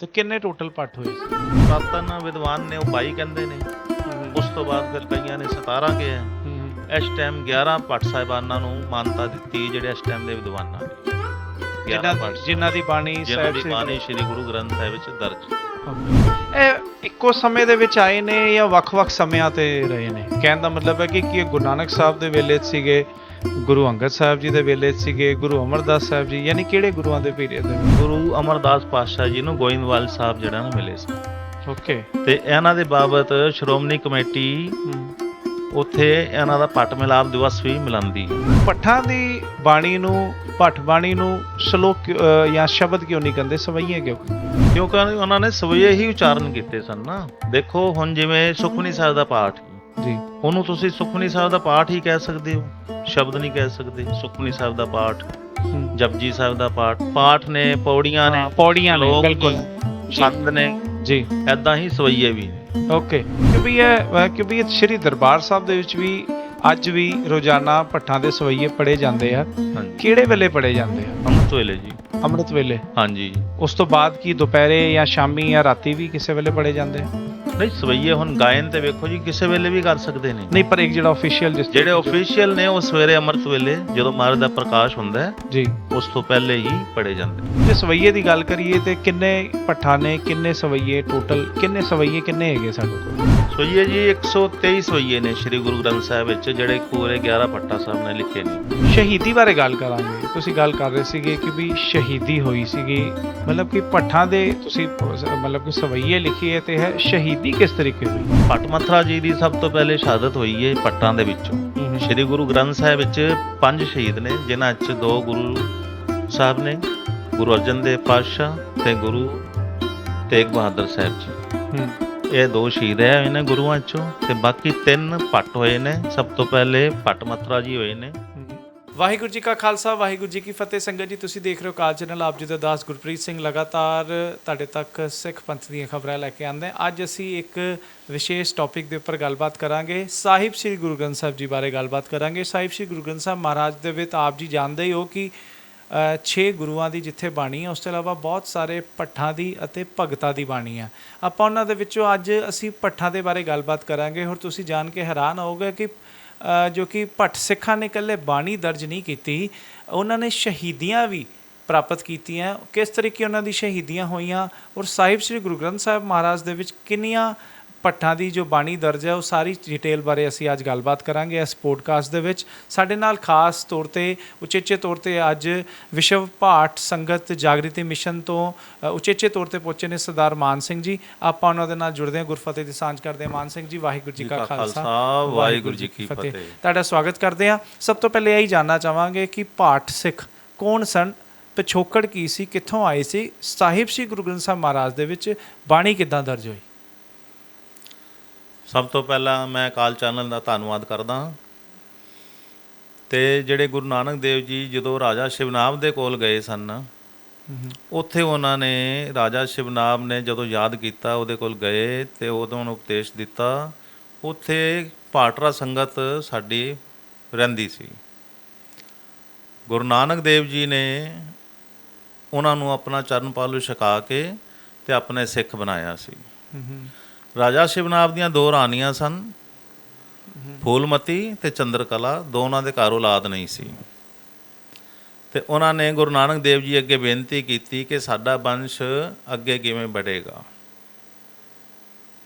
ਤੇ ਕਿੰਨੇ ਟੋਟਲ ਪਾਠ ਹੋਏ? ਸੀ ਸਤਨ ਵਿਦਵਾਨ ਨੇ ਉਹ 22 ਕਹਿੰਦੇ ਨੇ। ਉਸ ਤੋਂ ਬਾਅਦ ਫਿਰ ਕਈਆਂ ਨੇ 17 ਕਿਹਾ। ਇਸ ਟਾਈਮ 11 ਪਟ ਸਾਹਿਬਾਨਾਂ ਨੂੰ ਮਾਨਤਾ ਦਿੱਤੀ ਜਿਹੜੇ ਇਸ ਟਾਈਮ ਦੇ ਵਿਦਵਾਨਾਂ ਨੇ। 11 ਜਿਨ੍ਹਾਂ ਦੀ ਬਾਣੀ ਸਾਹਿਬ ਦੀ ਸ੍ਰੀ ਬਾਣੀ ਸ੍ਰੀ ਗੁਰੂ ਗ੍ਰੰਥ ਸਾਹਿਬ ਵਿੱਚ ਦਰਜ। ਇਹ ਇੱਕੋ ਸਮੇਂ ਦੇ ਵਿੱਚ ਆਏ ਨੇ ਜਾਂ ਵੱਖ-ਵੱਖ ਸਮਿਆਂ ਤੇ ਰਹੇ ਨੇ? ਕਹਿਣ ਦਾ ਮਤਲਬ ਹੈ ਕਿ ਕੀ ਗੁਰੂ ਨਾਨਕ ਸਾਹਿਬ ਦੇ ਵੇਲੇ ਸੀਗੇ। ਗੁਰੂ ਅੰਗਦ ਸਾਹਿਬ ਜੀ ਦੇ ਵੇਲੇ ਸੀਗੇ ਗੁਰੂ ਅਮਰਦਾਸ ਸਾਹਿਬ ਜੀ ਯਾਨੀ ਕਿਹੜੇ ਗੁਰੂਆਂ ਦੇ ਪੀਰੀਅਡ ਦੇ ਗੁਰੂ ਅਮਰਦਾਸ ਪਾਤਸ਼ਾਹ ਜੀ ਨੂੰ ਗੋਇੰਦਵਾਲ ਸਾਹਿਬ ਜਿਹੜਾ ਨਾ ਮਿਲੇ ਸੀ। ਓਕੇ। ਤੇ ਇਹਨਾਂ ਦੇ ਬਾਬਤ ਸ਼੍ਰੋਮਣੀ ਕਮੇਟੀ ਉੱਥੇ ਇਹਨਾਂ ਦਾ ਪਟ ਮਿਲਾਪ ਦਿਵਸ ਵੀ ਮਿਲਾਉਂਦੀ ਪੱਠਾਂ ਦੀ ਬਾਣੀ ਨੂੰ ਭੱਟ ਬਾਣੀ ਨੂੰ ਸ਼ਲੋਕ ਜਾਂ ਸ਼ਬਦ ਕਿਉਂ ਨਹੀਂ ਕਹਿੰਦੇ? ਸਵਈਏ ਕਿਉਂ? ਕਿਉਂਕਿ ਉਹਨਾਂ ਨੇ ਸਵਈਏ ਹੀ ਉਚਾਰਨ ਕੀਤੇ ਸਨ ਨਾ। ਦੇਖੋ ਹੁਣ ਜਿਵੇਂ ਸੁਖਮਨੀ ਸਾਹਿਬ ਦਾ ਪਾਠ ਜੀ। ਉਹਨੂੰ ਤੁਸੀਂ ਸੁਖਮਨੀ ਸਾਹਿਬ ਦਾ ਪਾਠ ਹੀ ਕਹਿ ਸਕਦੇ ਹੋ ਸ਼ਬਦ ਨਹੀਂ ਕਹਿ ਸਕਦੇ ਸੁਖਮਨੀ ਸਾਹਿਬ ਦਾ ਪਾਠ ਜਪਜੀ ਸਾਹਿਬ ਦਾ ਪਾਠ ਪਾਠ ਨੇ ਪੌੜੀਆਂ ਨੇ ਪੌੜੀਆਂ ਨੇ ਬਿਲਕੁਲ। ਛੰਦ ਨੇ ਜੀ। ਐਦਾਂ ਹੀ ਸਵਈਏ ਵੀ ਓਕੇ ਕਿਉਂਕਿ ਇਹ ਕਿਉਂਕਿ ਇਹ ਸ਼੍ਰੀ ਦਰਬਾਰ ਸਾਹਿਬ ਦੇ ਵਿੱਚ ਵੀ ਅੱਜ ਵੀ ਰੋਜ਼ਾਨਾ ਪੱਠਾਂ ਦੇ ਸਵਈਏ ਪੜੇ ਜਾਂਦੇ ਆ। ਕਿਹੜੇ ਵੇਲੇ ਪੜੇ ਜਾਂਦੇ ਆ? ਅੰਮ੍ਰਿਤ ਵੇਲੇ ਜੀ। ਅੰਮ੍ਰਿਤ ਵੇਲੇ। ਹਾਂਜੀ। ਉਸ ਤੋਂ ਬਾਅਦ ਕੀ ਦੁਪਹਿਰੇ ਜਾਂ ਸ਼ਾਮੀ ਜਾਂ ਰਾਤੀ ਵੀ ਕਿਸੇ ਵੇਲੇ ਪੜੇ ਜਾਂਦੇ ਆ? ਨਹੀਂ ਸਵਈਏ ਹੁਣ ਗਾਇਨ ਤੇ ਵੇਖੋ ਜੀ ਕਿਸੇ ਵੇਲੇ ਵੀ ਕਰ ਸਕਦੇ ਨੇ। ਨਹੀਂ ਪਰ ਇੱਕ ਜਿਹੜਾ ਅਫੀਸ਼ੀਅਲ ਜਿਸ ਜਿਹੜੇ ਅਫੀਸ਼ੀਅਲ ਨੇ ਉਹ ਸਵੇਰੇ ਅੰਮ੍ਰਿਤ ਵੇਲੇ ਜਦੋਂ ਮਹਾਰਾਜ ਦਾ ਪ੍ਰਕਾਸ਼ ਹੁੰਦਾ ਹੈ ਜੀ। ਉਸ ਤੋਂ ਪਹਿਲੇ ਹੀ ਪੜੇ ਜਾਂਦੇ। ਜੇ ਸਵਈਏ ਦੀ ਗੱਲ ਕਰੀਏ ਤੇ ਕਿੰਨੇ ਪੱਠਾਂ ਨੇ ਕਿੰਨੇ ਸਵਈਏ ਟੋਟਲ ਕਿੰਨੇ ਸਵਈਏ ਕਿੰਨੇ ਹੈਗੇ ਸਾਡੇ ਕੋਲ? ਸਵਈਏ ਜੀ 123 ਸਵਈਏ ਨੇ ਸ੍ਰੀ ਗੁਰੂ ਗ੍ਰੰਥ ਸਾਹਿਬ ਵਿੱਚ ਜਿਹੜੇ ਪੂਰੇ 11 ਪੱਟਾ ਸਾਹਿਬ ਨੇ ਲਿਖੇ ਨੇ। ਸ਼ਹੀਦੀ ਬਾਰੇ ਗੱਲ ਕਰਾਂਗੇ। ਤੁਸੀਂ ਗੱਲ ਕਰ ਰਹੇ ਸੀਗੇ ਕਿ ਵੀ ਸ਼ਹੀਦੀ ਹੋਈ ਸੀਗੀ। ਮਤਲਬ ਕਿ ਪੱਠਾਂ ਦੇ ਤੁਸੀਂ ਮਤਲਬ ਕਿ ਸਵਈਏ ਲਿਖੀ ਹੈ ਤੇ ਹੈ ਸ਼ਹੀਦੀ ਕਿਸ ਤਰੀਕੇ ਹੋਈ? ਪਟ ਮਥਰਾ ਜੀ ਦੀ ਸਭ ਤੋਂ ਪਹਿਲੇ ਸ਼ਹਾਦਤ ਹੋਈ ਹੈ ਪੱਟਾਂ ਦੇ ਵਿੱਚੋਂ। ਸ੍ਰੀ ਗੁਰੂ ਗ੍ਰੰਥ ਸਾਹਿਬ ਵਿੱਚ ਪੰਜ ਸ਼ਹੀਦ ਨੇ ਜਿਨ੍ਹਾਂ ਵਿੱਚ ਦੋ ਗੁਰੂ ਸਾਹਿਬ ਨੇ ਗੁਰੂ ਅਰਜਨ ਦੇਵ ਪਾਤਸ਼ਾਹ ਤੇ ਗੁਰੂ ਤੇਗ ਬਹਾਦਰ ਸਾਹਿਬ ਜੀ। ਹੂੰ। ਇਹ ਦੋ ਸ਼ਹੀਦ ਹੈ ਇਹਨਾਂ ਗੁਰੂਆਂ ਚੋਂ ਤੇ ਬਾਕੀ ਤਿੰਨ ਪੱਟ ਹੋਏ ਨੇ। ਸਭ ਤੋਂ ਪਹਿਲੇ ਪਟ ਮਥਰਾ ਜੀ ਹੋਏ ਨੇ। ਵਾਹਿਗੁਰੂ ਜੀ ਕਾ ਖਾਲਸਾ, ਵਾਹਿਗੁਰੂ ਜੀ ਕੀ ਫਤਿਹ। ਸੰਗਤ ਜੀ, ਤੁਸੀਂ ਦੇਖ ਰਹੇ ਹੋ ਕਾਲ ਚੈਨਲ। ਆਪ ਜੀ ਦਾ ਦਾਸ ਗੁਰਪ੍ਰੀਤ ਸਿੰਘ ਲਗਾਤਾਰ ਤੁਹਾਡੇ ਤੱਕ ਸਿੱਖ ਪੰਥ ਦੀਆਂ ਖਬਰਾਂ ਲੈ ਕੇ ਆਉਂਦੇ ਅੱਜ ਅਸੀਂ ਇੱਕ ਵਿਸ਼ੇਸ਼ ਟੌਪਿਕ ਦੇ ਉੱਪਰ ਗੱਲਬਾਤ ਕਰਾਂਗੇ। ਸਾਹਿਬ ਸ੍ਰੀ ਗੁਰੂ ਗ੍ਰੰਥ ਸਾਹਿਬ ਜੀ ਬਾਰੇ ਗੱਲਬਾਤ ਕਰਾਂਗੇ। ਸਾਹਿਬ ਸ੍ਰੀ ਗੁਰੂ ਗ੍ਰੰਥ ਸਾਹਿਬ ਮਹਾਰਾਜ ਦੇ ਵਿੱਚ ਆਪ ਜੀ ਜਾਣਦੇ ਹੀ ਹੋ ਕਿ 6 ਗੁਰੂਆਂ ਦੀ ਜਿੱਥੇ ਬਾਣੀ ਹੈ, ਉਸ ਤੋਂ ਇਲਾਵਾ ਬਹੁਤ ਸਾਰੇ ਪੱਠਾਂ ਦੀ ਅਤੇ ਭਗਤਾਂ ਦੀ ਬਾਣੀ ਹੈ। ਆਪਾਂ ਉਹਨਾਂ ਦੇ ਵਿੱਚੋਂ ਅੱਜ ਅਸੀਂ ਪੱਠਾਂ ਦੇ ਬਾਰੇ ਗੱਲਬਾਤ ਕਰਾਂਗੇ। ਹੋਰ ਤੁਸੀਂ ਜਾਣ ਕੇ ਹੈਰਾਨ ਹੋਵੋਗੇ ਕਿ ਜੋ ਕਿ ਭੱਟ ਸਿੱਖਾਂ ਨੇ ਇਕੱਲੇ ਬਾਣੀ ਦਰਜ ਨਹੀਂ ਕੀਤੀ, ਉਹਨਾਂ ਨੇ ਸ਼ਹੀਦੀਆਂ ਵੀ ਪ੍ਰਾਪਤ ਕੀਤੀਆਂ। ਕਿਸ ਤਰੀਕੇ ਉਹਨਾਂ ਦੀ ਸ਼ਹੀਦੀਆਂ ਹੋਈਆਂ ਔਰ ਸਾਹਿਬ ਸ੍ਰੀ ਗੁਰੂ ਗ੍ਰੰਥ ਸਾਹਿਬ ਮਹਾਰਾਜ ਦੇ ਵਿੱਚ ਕਿੰਨੀਆਂ ਭੱਟਾਂ ਦੀ ਜੋ ਬਾਣੀ ਦਰਜ ਹੈ ਉਹ ਸਾਰੀ ਡਿਟੇਲ ਬਾਰੇ ਅਸੀਂ ਅੱਜ ਗੱਲਬਾਤ ਕਰਾਂਗੇ ਇਸ ਪੋਡਕਾਸਟ ਦੇ ਵਿੱਚ। ਸਾਡੇ ਨਾਲ ਖਾਸ ਤੌਰ ਤੇ ਉਚੇਚੇ ਤੌਰ ਤੇ ਅੱਜ ਵਿਸ਼ਵ ਭਾਟ ਸੰਗਤ ਜਾਗ੍ਰਿਤੀ ਮਿਸ਼ਨ ਤੋਂ ਉਚੇਚੇ ਤੌਰ ਤੇ ਪਹੁੰਚੇ ਨੇ ਸਰਦਾਰ ਮਾਨ ਸਿੰਘ ਜੀ। ਆਪਾਂ ਉਹਨਾਂ ਦੇ ਨਾਲ ਜੁੜਦੇ ਹਾਂ ਗੁਰਫਤਿਹ ਦੀ ਸਾਂਝ ਕਰਦੇ ਹਾਂ ਮਾਨ ਸਿੰਘ ਜੀ ਵਾਹਿਗੁਰੂ ਜੀ ਕਾ ਖਾਲਸਾ। ਵਾਹਿਗੁਰੂ ਜੀ ਕੀ ਫਤਿਹ। ਤੁਹਾਡਾ ਸਵਾਗਤ ਕਰਦੇ ਹਾਂ। ਸਭ ਤੋਂ ਪਹਿਲੇ ਇਹੀ ਜਾਨਣਾ ਚਾਹਾਂਗੇ ਕਿ ਭਾਟ ਸਿੱਖ ਕੌਣ ਸਨ ਪਿਛੋਕੜ ਕੀ ਸੀ ਕਿੱਥੋਂ ਆਏ ਸੀ ਸਾਹਿਬ ਸ੍ਰੀ ਗੁਰੂ ਗ੍ਰੰਥ ਸਾਹਿਬ ਮਹਾਰਾਜ ਦੇ ਵਿੱਚ ਬਾਣੀ ਕਿੱਦਾਂ ਦਰਜ ਹੋਈ? ਸਭ ਤੋਂ ਪਹਿਲਾਂ ਮੈਂ ਕਾਲ ਚੈਨਲ ਦਾ ਧੰਨਵਾਦ ਕਰਦਾ ਹਾਂ। ਤੇ ਜਿਹੜੇ ਗੁਰੂ ਨਾਨਕ ਦੇਵ ਜੀ ਜਦੋਂ ਰਾਜਾ ਸ਼ਿਵਨਾਮ ਦੇ ਕੋਲ ਗਏ ਸਨ, ਉੱਥੇ ਉਹਨਾਂ ਨੇ ਰਾਜਾ ਸ਼ਿਵਨਾਮ ਨੇ ਜਦੋਂ ਯਾਦ ਕੀਤਾ ਉਹਦੇ ਕੋਲ ਗਏ ਤੇ ਉਦੋਂ ਨੂੰ ਉਪਦੇਸ਼ ਦਿੱਤਾ, ਉੱਥੇ ਪਾਟਰਾ ਸੰਗਤ ਸਾਡੀ ਰਹਿੰਦੀ ਸੀ। ਗੁਰੂ ਨਾਨਕ ਦੇਵ ਜੀ ਨੇ ਉਹਨਾਂ ਨੂੰ ਆਪਣਾ ਚਰਨ ਪਾਲੂ ਛਕਾ ਕੇ ਤੇ ਆਪਣੇ ਸਿੱਖ ਬਣਾਇਆ ਸੀ। ਰਾਜਾ ਸ਼ਿਵਨਾਬ ਦੀਆਂ ਦੋ ਰਾਣੀਆਂ ਸਨ, ਫੂਲਮਤੀ ਤੇ ਚੰਦਰਕਲਾ, ਦੋਨਾਂ ਦੇ ਘਰ ਔਲਾਦ ਨਹੀਂ ਸੀ। ਤੇ ਉਹਨਾਂ ਨੇ ਗੁਰੂ ਨਾਨਕ ਦੇਵ ਜੀ ਅੱਗੇ ਬੇਨਤੀ ਕੀਤੀ ਕਿ ਸਾਡਾ ਵੰਸ਼ ਅੱਗੇ ਕਿਵੇਂ ਵਧੇਗਾ।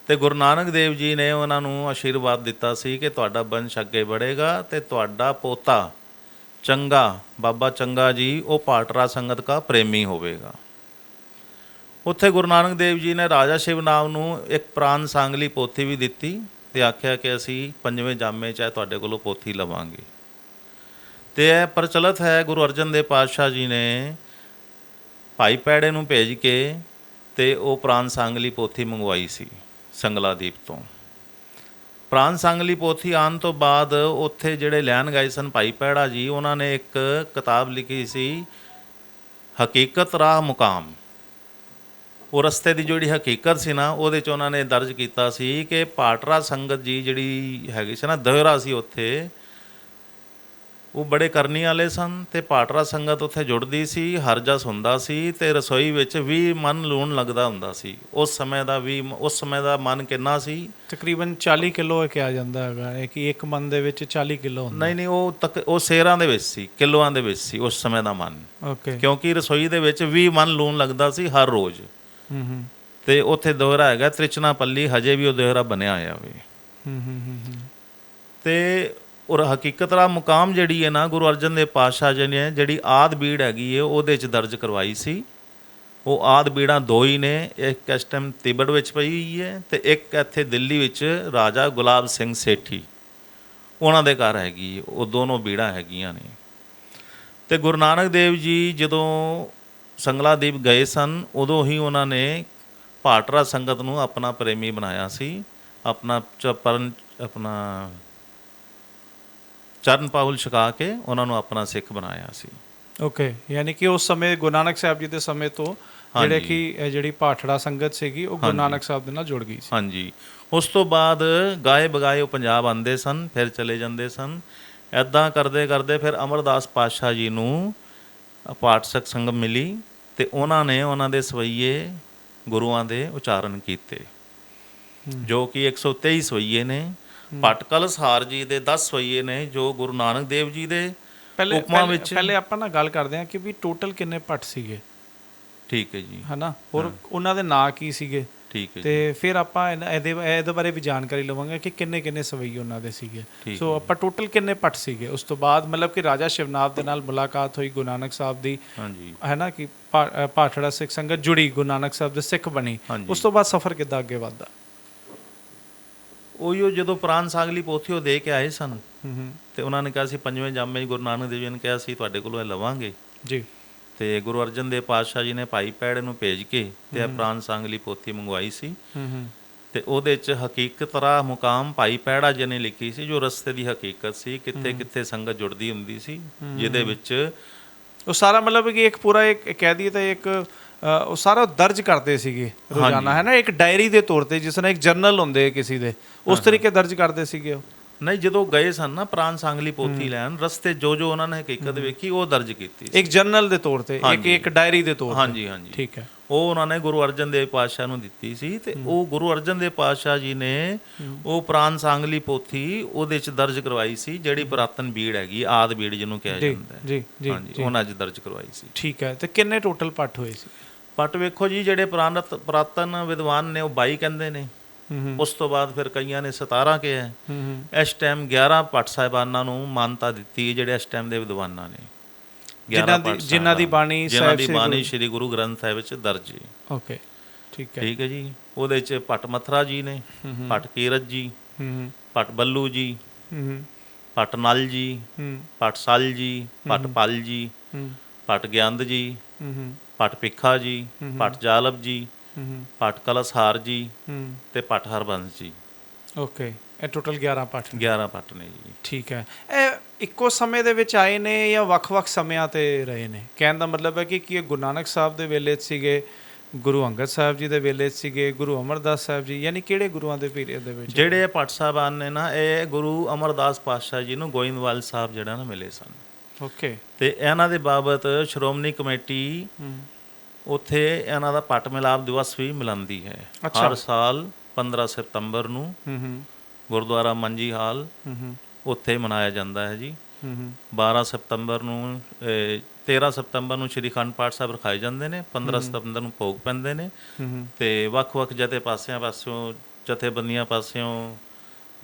ਤੇ ਗੁਰੂ ਨਾਨਕ ਦੇਵ ਜੀ ਨੇ ਉਹਨਾਂ ਨੂੰ ਆਸ਼ੀਰਵਾਦ ਦਿੱਤਾ ਸੀ ਕਿ ਤੁਹਾਡਾ ਵੰਸ਼ ਅੱਗੇ ਵਧੇਗਾ ਤੇ ਤੁਹਾਡਾ ਪੋਤਾ ਚੰਗਾ, ਬਾਬਾ ਚੰਗਾ ਜੀ, ਉਹ ਪਾਟਰਾ ਸੰਗਤ ਦਾ ਪ੍ਰੇਮੀ ਹੋਵੇਗਾ। ਉੱਥੇ ਗੁਰੂ ਨਾਨਕ ਦੇਵ ਜੀ ਨੇ ਰਾਜਾ ਸ਼ਿਵ ਨਾਮ ਨੂੰ ਇੱਕ ਪ੍ਰਾਨ ਸਾਂਗਲੀ ਪੋਥੀ ਵੀ ਦਿੱਤੀ ਤੇ ਆਖਿਆ ਕਿ ਅਸੀਂ ਪੰਜਵੇਂ ਜਾਮੇ ਚਾਹੇ ਤੁਹਾਡੇ ਕੋਲੋਂ ਪੋਥੀ ਲਵਾਂਗੇ। ਤੇ ਇਹ ਪ੍ਰਚਲਿਤ ਹੈ, ਗੁਰੂ ਅਰਜਨ ਦੇਵ ਪਾਤਸ਼ਾਹ ਜੀ ਨੇ ਭਾਈ ਪੈੜੇ ਨੂੰ ਭੇਜ ਕੇ ਤੇ ਉਹ ਪ੍ਰਾਨ ਸਾਂਗਲੀ ਪੋਥੀ ਮੰਗਵਾਈ ਸੀ ਸੰਗਲਾਦੀਪ ਤੋਂ। ਪ੍ਰਾਨ ਸਾਂਗਲੀ ਪੋਥੀ ਆਉਣ ਤੋਂ ਬਾਅਦ ਉੱਥੇ ਜਿਹੜੇ ਲੈਣ ਗਏ ਸਨ ਭਾਈ ਪੈੜਾ ਜੀ, ਉਹਨਾਂ ਨੇ ਇੱਕ ਕਿਤਾਬ ਲਿਖੀ ਸੀ, ਹਕੀਕਤ ਰਾਹ ਮੁਕਾਮ। ਉਹ ਰਸਤੇ ਦੀ ਜਿਹੜੀ ਹਕੀਕਤ ਸੀ ਨਾ ਉਹਦੇ ਚ ਉਹਨਾਂ ਨੇ ਦਰਜ ਕੀਤਾ ਸੀ ਕਿ ਪਾਟਰਾ ਸੰਗਤ ਜੀ ਜਿਹੜੀ ਹੈਗੀ ਸੀ ਨਾ ਦੋਹਰਾ ਸੀ ਉੱਥੇ ਉਹ ਬੜੇ ਕਰਨੀ ਵਾਲੇ ਸਨ ਤੇ ਪਾਟਰਾ ਸੰਗਤ ਉੱਥੇ ਜੁੜਦੀ ਸੀ ਹਰ ਜਸ ਹੁੰਦਾ ਸੀ ਤੇ ਰਸੋਈ ਵਿੱਚ ਵੀ ਮਨ ਲੂਣ ਲੱਗਦਾ ਹੁੰਦਾ ਸੀ। ਉਸ ਸਮੇਂ ਦਾ ਵੀ ਉਸ ਸਮੇਂ ਦਾ ਮਨ ਕਿੰਨਾ ਸੀ? ਤਕਰੀਬਨ 40 ਕਿਲੋ ਇਹ ਕਿਹਾ ਜਾਂਦਾ ਹੈਗਾ ਇਹ ਕਿ ਇੱਕ ਮਨ ਦੇ ਵਿੱਚ 40 ਕਿਲੋ ਹੁੰਦਾ। ਨਹੀਂ ਨਹੀਂ ਉਹ ਤੱਕ ਉਹ ਸੇਰਾਂ ਦੇ ਵਿੱਚ ਸੀ ਕਿਲੋਆਂ ਦੇ ਵਿੱਚ ਸੀ ਉਸ ਸਮੇਂ ਦਾ ਮਨ। ਓਕੇ। ਕਿਉਂਕਿ ਰਸੋਈ ਦੇ ਵਿੱਚ ਵੀ ਮਨ ਲੂਣ ਲੱਗਦਾ ਸੀ ਹਰ ਰੋਜ਼। ਹੂੰ ਤੇ ਉੱਥੇ ਦੋਹਰਾ ਹੈਗਾ ਤ੍ਰਿਚਨਾ ਪੱਲੀ ਹਜੇ ਵੀ ਉਹ ਦੋਹਰਾ ਬਣਿਆ ਹੋਇਆ ਵੇ। ਹੂੰ ਹੂੰ ਤੇ ਔਰ ਹਕੀਕਤ ਦਾ ਮੁਕਾਮ ਜਿਹੜੀ ਹੈ ਨਾ ਗੁਰੂ ਅਰਜਨ ਦੇਵ ਪਾਤਸ਼ਾਹ ਜੀ ਨੇ ਜਿਹੜੀ ਆਦ ਬੀੜ ਹੈਗੀ ਹੈ ਉਹਦੇ ਚ ਦਰਜ ਕਰਵਾਈ ਸੀ। ਉਹ ਆਦ ਬੀੜਾਂ ਦੋ ਹੀ ਨੇ ਇੱਕ ਇਸ ਟਾਈਮ ਤਿੱਬਤ ਵਿੱਚ ਪਈ ਹੋਈ ਹੈ ਤੇ ਇੱਕ ਇੱਥੇ ਦਿੱਲੀ ਵਿੱਚ ਰਾਜਾ ਗੁਲਾਬ ਸਿੰਘ ਸੇਠੀ। ਉਹਨਾਂ ਦੇ ਘਰ ਹੈਗੀ। ਉਹ ਦੋਨੋਂ ਬੀੜਾਂ ਹੈਗੀਆਂ ਨੇ। ਤੇ ਗੁਰੂ ਨਾਨਕ ਦੇਵ ਜੀ ਜਦੋਂ ਸੰਗਲਾਦੀਪ ਗਏ ਸਨ ਉਦੋਂ ਹੀ ਉਹਨਾਂ ਨੇ ਭਾਟਰਾ ਸੰਗਤ ਨੂੰ ਆਪਣਾ ਪ੍ਰੇਮੀ ਬਣਾਇਆ ਸੀ। ਆਪਣਾ ਚ- ਪਰਨ ਆਪਣਾ ਚਰਨ ਪਾਹੁਲ ਛਕਾ ਕੇ ਉਹਨਾਂ ਨੂੰ ਆਪਣਾ ਸਿੱਖ ਬਣਾਇਆ ਸੀ। ਓਕੇ ਯਾਨੀ ਕਿ ਉਸ ਸਮੇਂ ਗੁਰੂ ਨਾਨਕ ਸਾਹਿਬ ਜੀ ਦੇ ਸਮੇਂ ਤੋਂ ਜਿਹੜੇ ਕਿ ਜਿਹੜੀ ਪਾਠੜਾ ਸੰਗਤ ਸੀਗੀ ਉਹ ਗੁਰੂ ਨਾਨਕ ਸਾਹਿਬ ਦੇ ਨਾਲ ਜੁੜ ਗਈ ਸੀ। ਹਾਂਜੀ। ਉਸ ਤੋਂ ਬਾਅਦ ਗਾਏ ਬਗਾਏ ਉਹ ਪੰਜਾਬ ਆਉਂਦੇ ਸਨ ਫਿਰ ਚਲੇ ਜਾਂਦੇ ਸਨ। ਐਦਾਂ ਕਰਦੇ ਕਰਦੇ ਫਿਰ ਅਮਰਦਾਸ ਪਾਤਸ਼ਾਹ ਜੀ ਨੂੰ ਪਾਠਸਕ ਸੰਗਮ ਮਿਲੀ ਤੇ ਉਹਨਾਂ ਨੇ ਉਹਨਾਂ ਦੇ ਸਵਈਏ ਗੁਰੂਆਂ ਦੇ ਉਚਾਰਨ ਕੀਤੇ। ਜੋ ਕਿ 123 ਸਵਈਏ ਨੇ ਪਟਕਲ ਸਹਾਰ ਜੀ ਦੇ 10 ਸਵਈਏ ਨੇ ਜੋ ਗੁਰੂ ਨਾਨਕ ਦੇਵ ਜੀ ਦੇ ਪਹਿਲੇ ਉਪਮਾ ਵਿੱਚ- ਪਹਿਲੇ ਆਪਾਂ ਨਾ ਗੱਲ ਕਰਦੇ ਹਾਂ ਕਿ ਵੀ ਟੋਟਲ ਕਿੰਨੇ ਪੱਟ ਸੀਗੇ? ਠੀਕ ਹੈ ਜੀ। ਹਨਾ? ਹੋਰ ਉਹਨਾਂ ਦੇ ਨਾਂ ਕੀ ਸੀਗੇ? ਠੀਕ ਹੈ ਤੇ ਫਿਰ ਆਪਾਂ ਇਹਨਾਂ- ਇਹਦੇ ਇਹਦੇ ਬਾਰੇ ਵੀ ਜਾਣਕਾਰੀ ਲਵਾਂਗੇ ਕਿ ਕਿੰਨੇ ਕਿੰਨੇ ਸਵਈ ਉਹਨਾਂ ਦੇ ਸੀਗੇ। ਸੋ ਆਪਾਂ ਟੋਟਲ ਕਿੰਨੇ ਪੱਟ ਸੀਗੇ? ਉਸ ਤੋਂ ਬਾਅਦ ਮਤਲਬ ਕਿ ਰਾਜਾ ਸ਼ਿਵਨਾਥ ਦੇ ਨਾਲ ਮੁਲਾਕਾਤ ਹੋਈ ਗੁਰੂ ਨਾਨਕ ਸਾਹਿਬ ਦੀ। ਹਾਂਜੀ। ਹੈ ਨਾ ਕਿ ਅ, ਪਾਠੜਾ ਸਿੱਖ ਸੰਗਤ ਜੁੜੀ ਗੁਰੂ ਨਾਨਕ ਸਾਹਿਬ ਦੇ ਸਿੱਖ ਬਣੀ। ਹਾਂਜੀ। ਉਸ ਤੋਂ ਬਾਅਦ ਸਫ਼ਰ ਕਿੱਦਾਂ ਅੱਗੇ ਵਧਦਾ? ਉਹੀਓ ਜਦੋਂ ਪ੍ਰਾਨ ਸਾਗਲੀ ਪੋਥੀ ਉਹ ਦੇ ਕੇ ਆਏ ਸਨ ਹੂੰ ਹੂੰ। ਤੇ ਉਹਨਾਂ ਨੇ ਕਿਹਾ ਸੀ ਪੰਜਵੇਂ ਜਾਮੇ 'ਚ ਗੁਰੂ ਨਾਨਕ ਦੇਵ ਜੀ ਨੇ ਕਿਹਾ ਸੀ ਤੁਹਾਡੇ ਕੋਲੋਂ ਇਹ ਲਵਾਂਗੇ। ਜੀ। ਤੇ ਗੁਰੂ ਅਰਜਨ ਦੇਵ ਪਾਤਸ਼ਾਹ ਜੀ ਨੇ ਭਾਈ ਪੈੜ ਨੂੰ ਭੇਜ ਕੇ ਤੇ ਪ੍ਰਾਨ ਸਾਂਗਲੀ ਪੋਥੀ ਮੰਗਵਾਈ ਸੀ। ਤੇ ਉਹਦੇ 'ਚ ਹਕੀਕਤ ਰਾ ਮੁਕਾਮ ਭਾਈ ਪੈੜਾ ਜੀ ਨੇ ਲਿਖੀ ਸੀ ਜੋ ਰਸਤੇ ਦੀ ਹਕੀਕਤ ਸੀ ਕਿੱਥੇ ਕਿੱਥੇ ਸੰਗਤ ਜੁੜਦੀ ਹੁੰਦੀ ਸੀ ਜਿਹਦੇ ਵਿੱਚ ਉਹ ਸਾਰਾ ਮਤਲਬ ਕਿ ਇੱਕ ਪੂਰਾ ਇੱਕ ਕਹਿ ਦਈਏ ਤਾਂ ਇੱਕ ਉਹ ਸਾਰਾ ਦਰਜ ਕਰਦੇ ਸੀਗੇ ਰੋਜ਼ਾਨਾ ਹੈ ਨਾ? ਇੱਕ ਡਾਇਰੀ ਦੇ ਤੌਰ ਤੇ ਜਿਸ ਤਰ੍ਹਾਂ ਇੱਕ ਜਰਨਲ ਹੁੰਦੇ ਕਿਸੇ ਦੇ ਉਸ ਤਰੀਕੇ ਦਰਜ ਕਰਦੇ ਸੀਗੇ ਉਹ। ਨਹੀਂ ਜਦੋਂ ਗਏ ਸਨ ਨਾ ਪ੍ਰਾਨ ਸਾਂਗਲੀ ਪੋਥੀ ਲੈਣ ਰਸਤੇ ਜੋ ਜੋ ਉਹਨਾਂ ਨੇ ਹਕੀਕਤ ਵੇਖੀ ਉਹ ਦਰਜ ਕੀਤੀ ਇੱਕ ਜਰਨਲ ਦੇ ਤੌਰ ਤੇ ਇੱਕ ਇੱਕ ਡਾਇਰੀ ਦੇ ਤੌਰ ਤੇ। ਹਾਂਜੀ ਹਾਂਜੀ। ਠੀਕ ਹੈ। ਉਹ ਉਹਨਾਂ ਨੇ ਗੁਰੂ ਅਰਜਨ ਦੇਵ ਪਾਤਸ਼ਾਹ ਨੂੰ ਦਿੱਤੀ ਸੀ ਤੇ ਉਹ ਗੁਰੂ ਅਰਜਨ ਦੇਵ ਪਾਤਸ਼ਾਹ ਜੀ ਨੇ ਉਹ ਪ੍ਰਾਨ ਸਾਂਗਲੀ ਪੋਥੀ ਉਹਦੇ ਚ ਦਰਜ ਕਰਵਾਈ ਸੀ ਜਿਹੜੀ ਪੁਰਾਤਨ ਬੀੜ ਹੈਗੀ ਆਦ ਬੀੜ ਜਿਹਨੂੰ ਕਿਹਾ ਜਾਂਦਾ ਹੈ। ਜੀ ਜੀ ਹਾਂਜੀ ਉਹਨਾਂ 'ਚ ਦਰਜ ਕਰਵਾਈ ਸੀ। ਠੀਕ ਹੈ ਤੇ ਕਿੰਨੇ ਟੋਟਲ ਪੱਟ ਹੋਏ ਸੀ? ਪਟ ਵੇਖੋ ਜੀ ਜਿਹੜੇ ਪੁਰਾਣਤ ਪੁਰਾਤਨ ਵਿਦਵਾਨ ਨੇ ਉਹ 22 ਕਹਿੰਦੇ ਨੇ। ਉਸ ਤੋਂ ਬਾਅਦ ਫਿਰ ਕਈਆਂ ਨੇ 17 ਕਿਹਾ ਹੂੰ। ਇਸ ਟਾਈਮ 11 ਪਟ ਸਾਹਿਬਾਨਾਂ ਨੂੰ ਮਾਨਤਾ ਦਿੱਤੀ ਹੈ ਜਿਹੜੇ ਇਸ ਟਾਈਮ ਦੇ ਵਿਦਵਾਨਾਂ ਨੇ। 11 ਜਿਨ੍ਹਾਂ ਦੀ ਜਿਨ੍ਹਾਂ ਦੀ। ਬਾਣੀ ਜਿਨ੍ਹਾਂ ਸਾਹਿਬ ਦੀ ਬਾਣੀ ਸ੍ਰੀ ਗੁਰੂ ਗ੍ਰੰਥ ਸਾਹਿਬ ਵਿੱਚ ਦਰਜ ਹੈ। ਓਕੇ ਠੀਕ ਹੈ। ਠੀਕ ਹੈ ਜੀ। ਉਹਦੇ ਚ ਭੱਟ ਮਥਰਾ ਜੀ ਨੇ ਭੱਟ ਕੀਰਤ ਜੀ ਭੱਟ ਬੱਲੂ ਜੀ ਭੱਟ ਨਲ ਜੀ ਭੱਟ ਸਲ ਜੀ ਭੱਟ ਪਲ ਜੀ ਭੱਟ ਗਿਆੰਦ ਜੀ ਭੱਟ ਪਿੱਖਾ ਜੀ ਭੱਟ ਜਾਲਬ ਜੀ ਹੂੰ। ਹੂੰ ਭੱਟ ਕਲਸਹਾਰ ਜੀ ਤੇ ਭੱਟ ਹਰਬੰਸ ਜੀ। ਓਕੇ ਇਹ ਟੋਟਲ 11 ਪੱਟ 11 ਭੱਟ ਨੇ ਜੀ। ਠੀਕ ਹੈ। ਇਹ ਇੱਕੋ ਸਮੇਂ ਦੇ ਵਿੱਚ ਆਏ ਨੇ ਜਾਂ ਵੱਖ-ਵੱਖ ਸਮਿਆਂ ਤੇ ਰਹੇ ਨੇ? ਕਹਿਣ ਦਾ ਮਤਲਬ ਹੈ ਕਿ ਕੀ ਇਹ ਗੁਰੂ ਨਾਨਕ ਸਾਹਿਬ ਦੇ ਵੇਲੇ ਸੀਗੇ ਗੁਰੂ ਅੰਗਦ ਸਾਹਿਬ ਜੀ ਦੇ ਵੇਲੇ ਸੀਗੇ ਗੁਰੂ ਅਮਰਦਾਸ ਸਾਹਿਬ ਜੀ ਯਾਨੀ ਕਿਹੜੇ ਗੁਰੂਆਂ ਦੇ ਪੀਰੀਅਡ ਦੇ ਵਿੱਚ? ਜਿਹੜੇ ਇਹ ਭੱਟ ਸਾਹਿਬਾਨ ਨੇ ਨਾ ਇਹ ਗੁਰੂ ਅਮਰਦਾਸ ਪਾਤਸ਼ਾਹ ਜੀ ਨੂੰ ਗੋਇੰਦਵਾਲ ਸਾਹਿਬ ਜਿਹੜਾ ਨਾ ਮਿਲੇ ਸਨ। ਓਕੇ। ਤੇ ਇਹਨਾਂ ਦੇ ਬਾਬਤ ਸ਼੍ਰੋਮਣੀ ਕਮੇਟੀ ਉੱਥੇ ਇਹਨਾਂ ਦਾ ਪੱਟ ਮਿਲਾਪ ਦਿਵਸ ਵੀ ਮਿਲਾਉਂਦੀ ਹੈ। ਹਰ ਸਾਲ 15 ਸਤੰਬਰ ਨੂੰ ਹੂੰ ਹੂੰ। ਗੁਰਦੁਆਰਾ ਮੰਜੀ ਹਾਲ ਹੂੰ ਹੂੰ। ਉੱਥੇ ਮਨਾਇਆ ਜਾਂਦਾ ਹੈ ਜੀ। ਹੂੰ ਹੂੰ। 12 ਸਤੰਬਰ ਨੂੰ ਅਹ, 13 ਸਤੰਬਰ ਨੂੰ ਸ਼੍ਰੀ ਅਖੰਡ ਪਾਠ ਸਾਹਿਬ ਰਖਾਏ ਜਾਂਦੇ ਨੇ। 15 ਸਤੰਬਰ ਨੂੰ ਭੋਗ ਪੈਂਦੇ ਨੇ। ਹੂੰ ਹੂੰ। ਤੇ ਵੱਖ-ਵੱਖ ਜਥੇ ਪਾਸਿਆਂ ਪਾਸਿਓਂ ਜਥੇਬੰਦੀਆਂ ਪਾਸਿਓਂ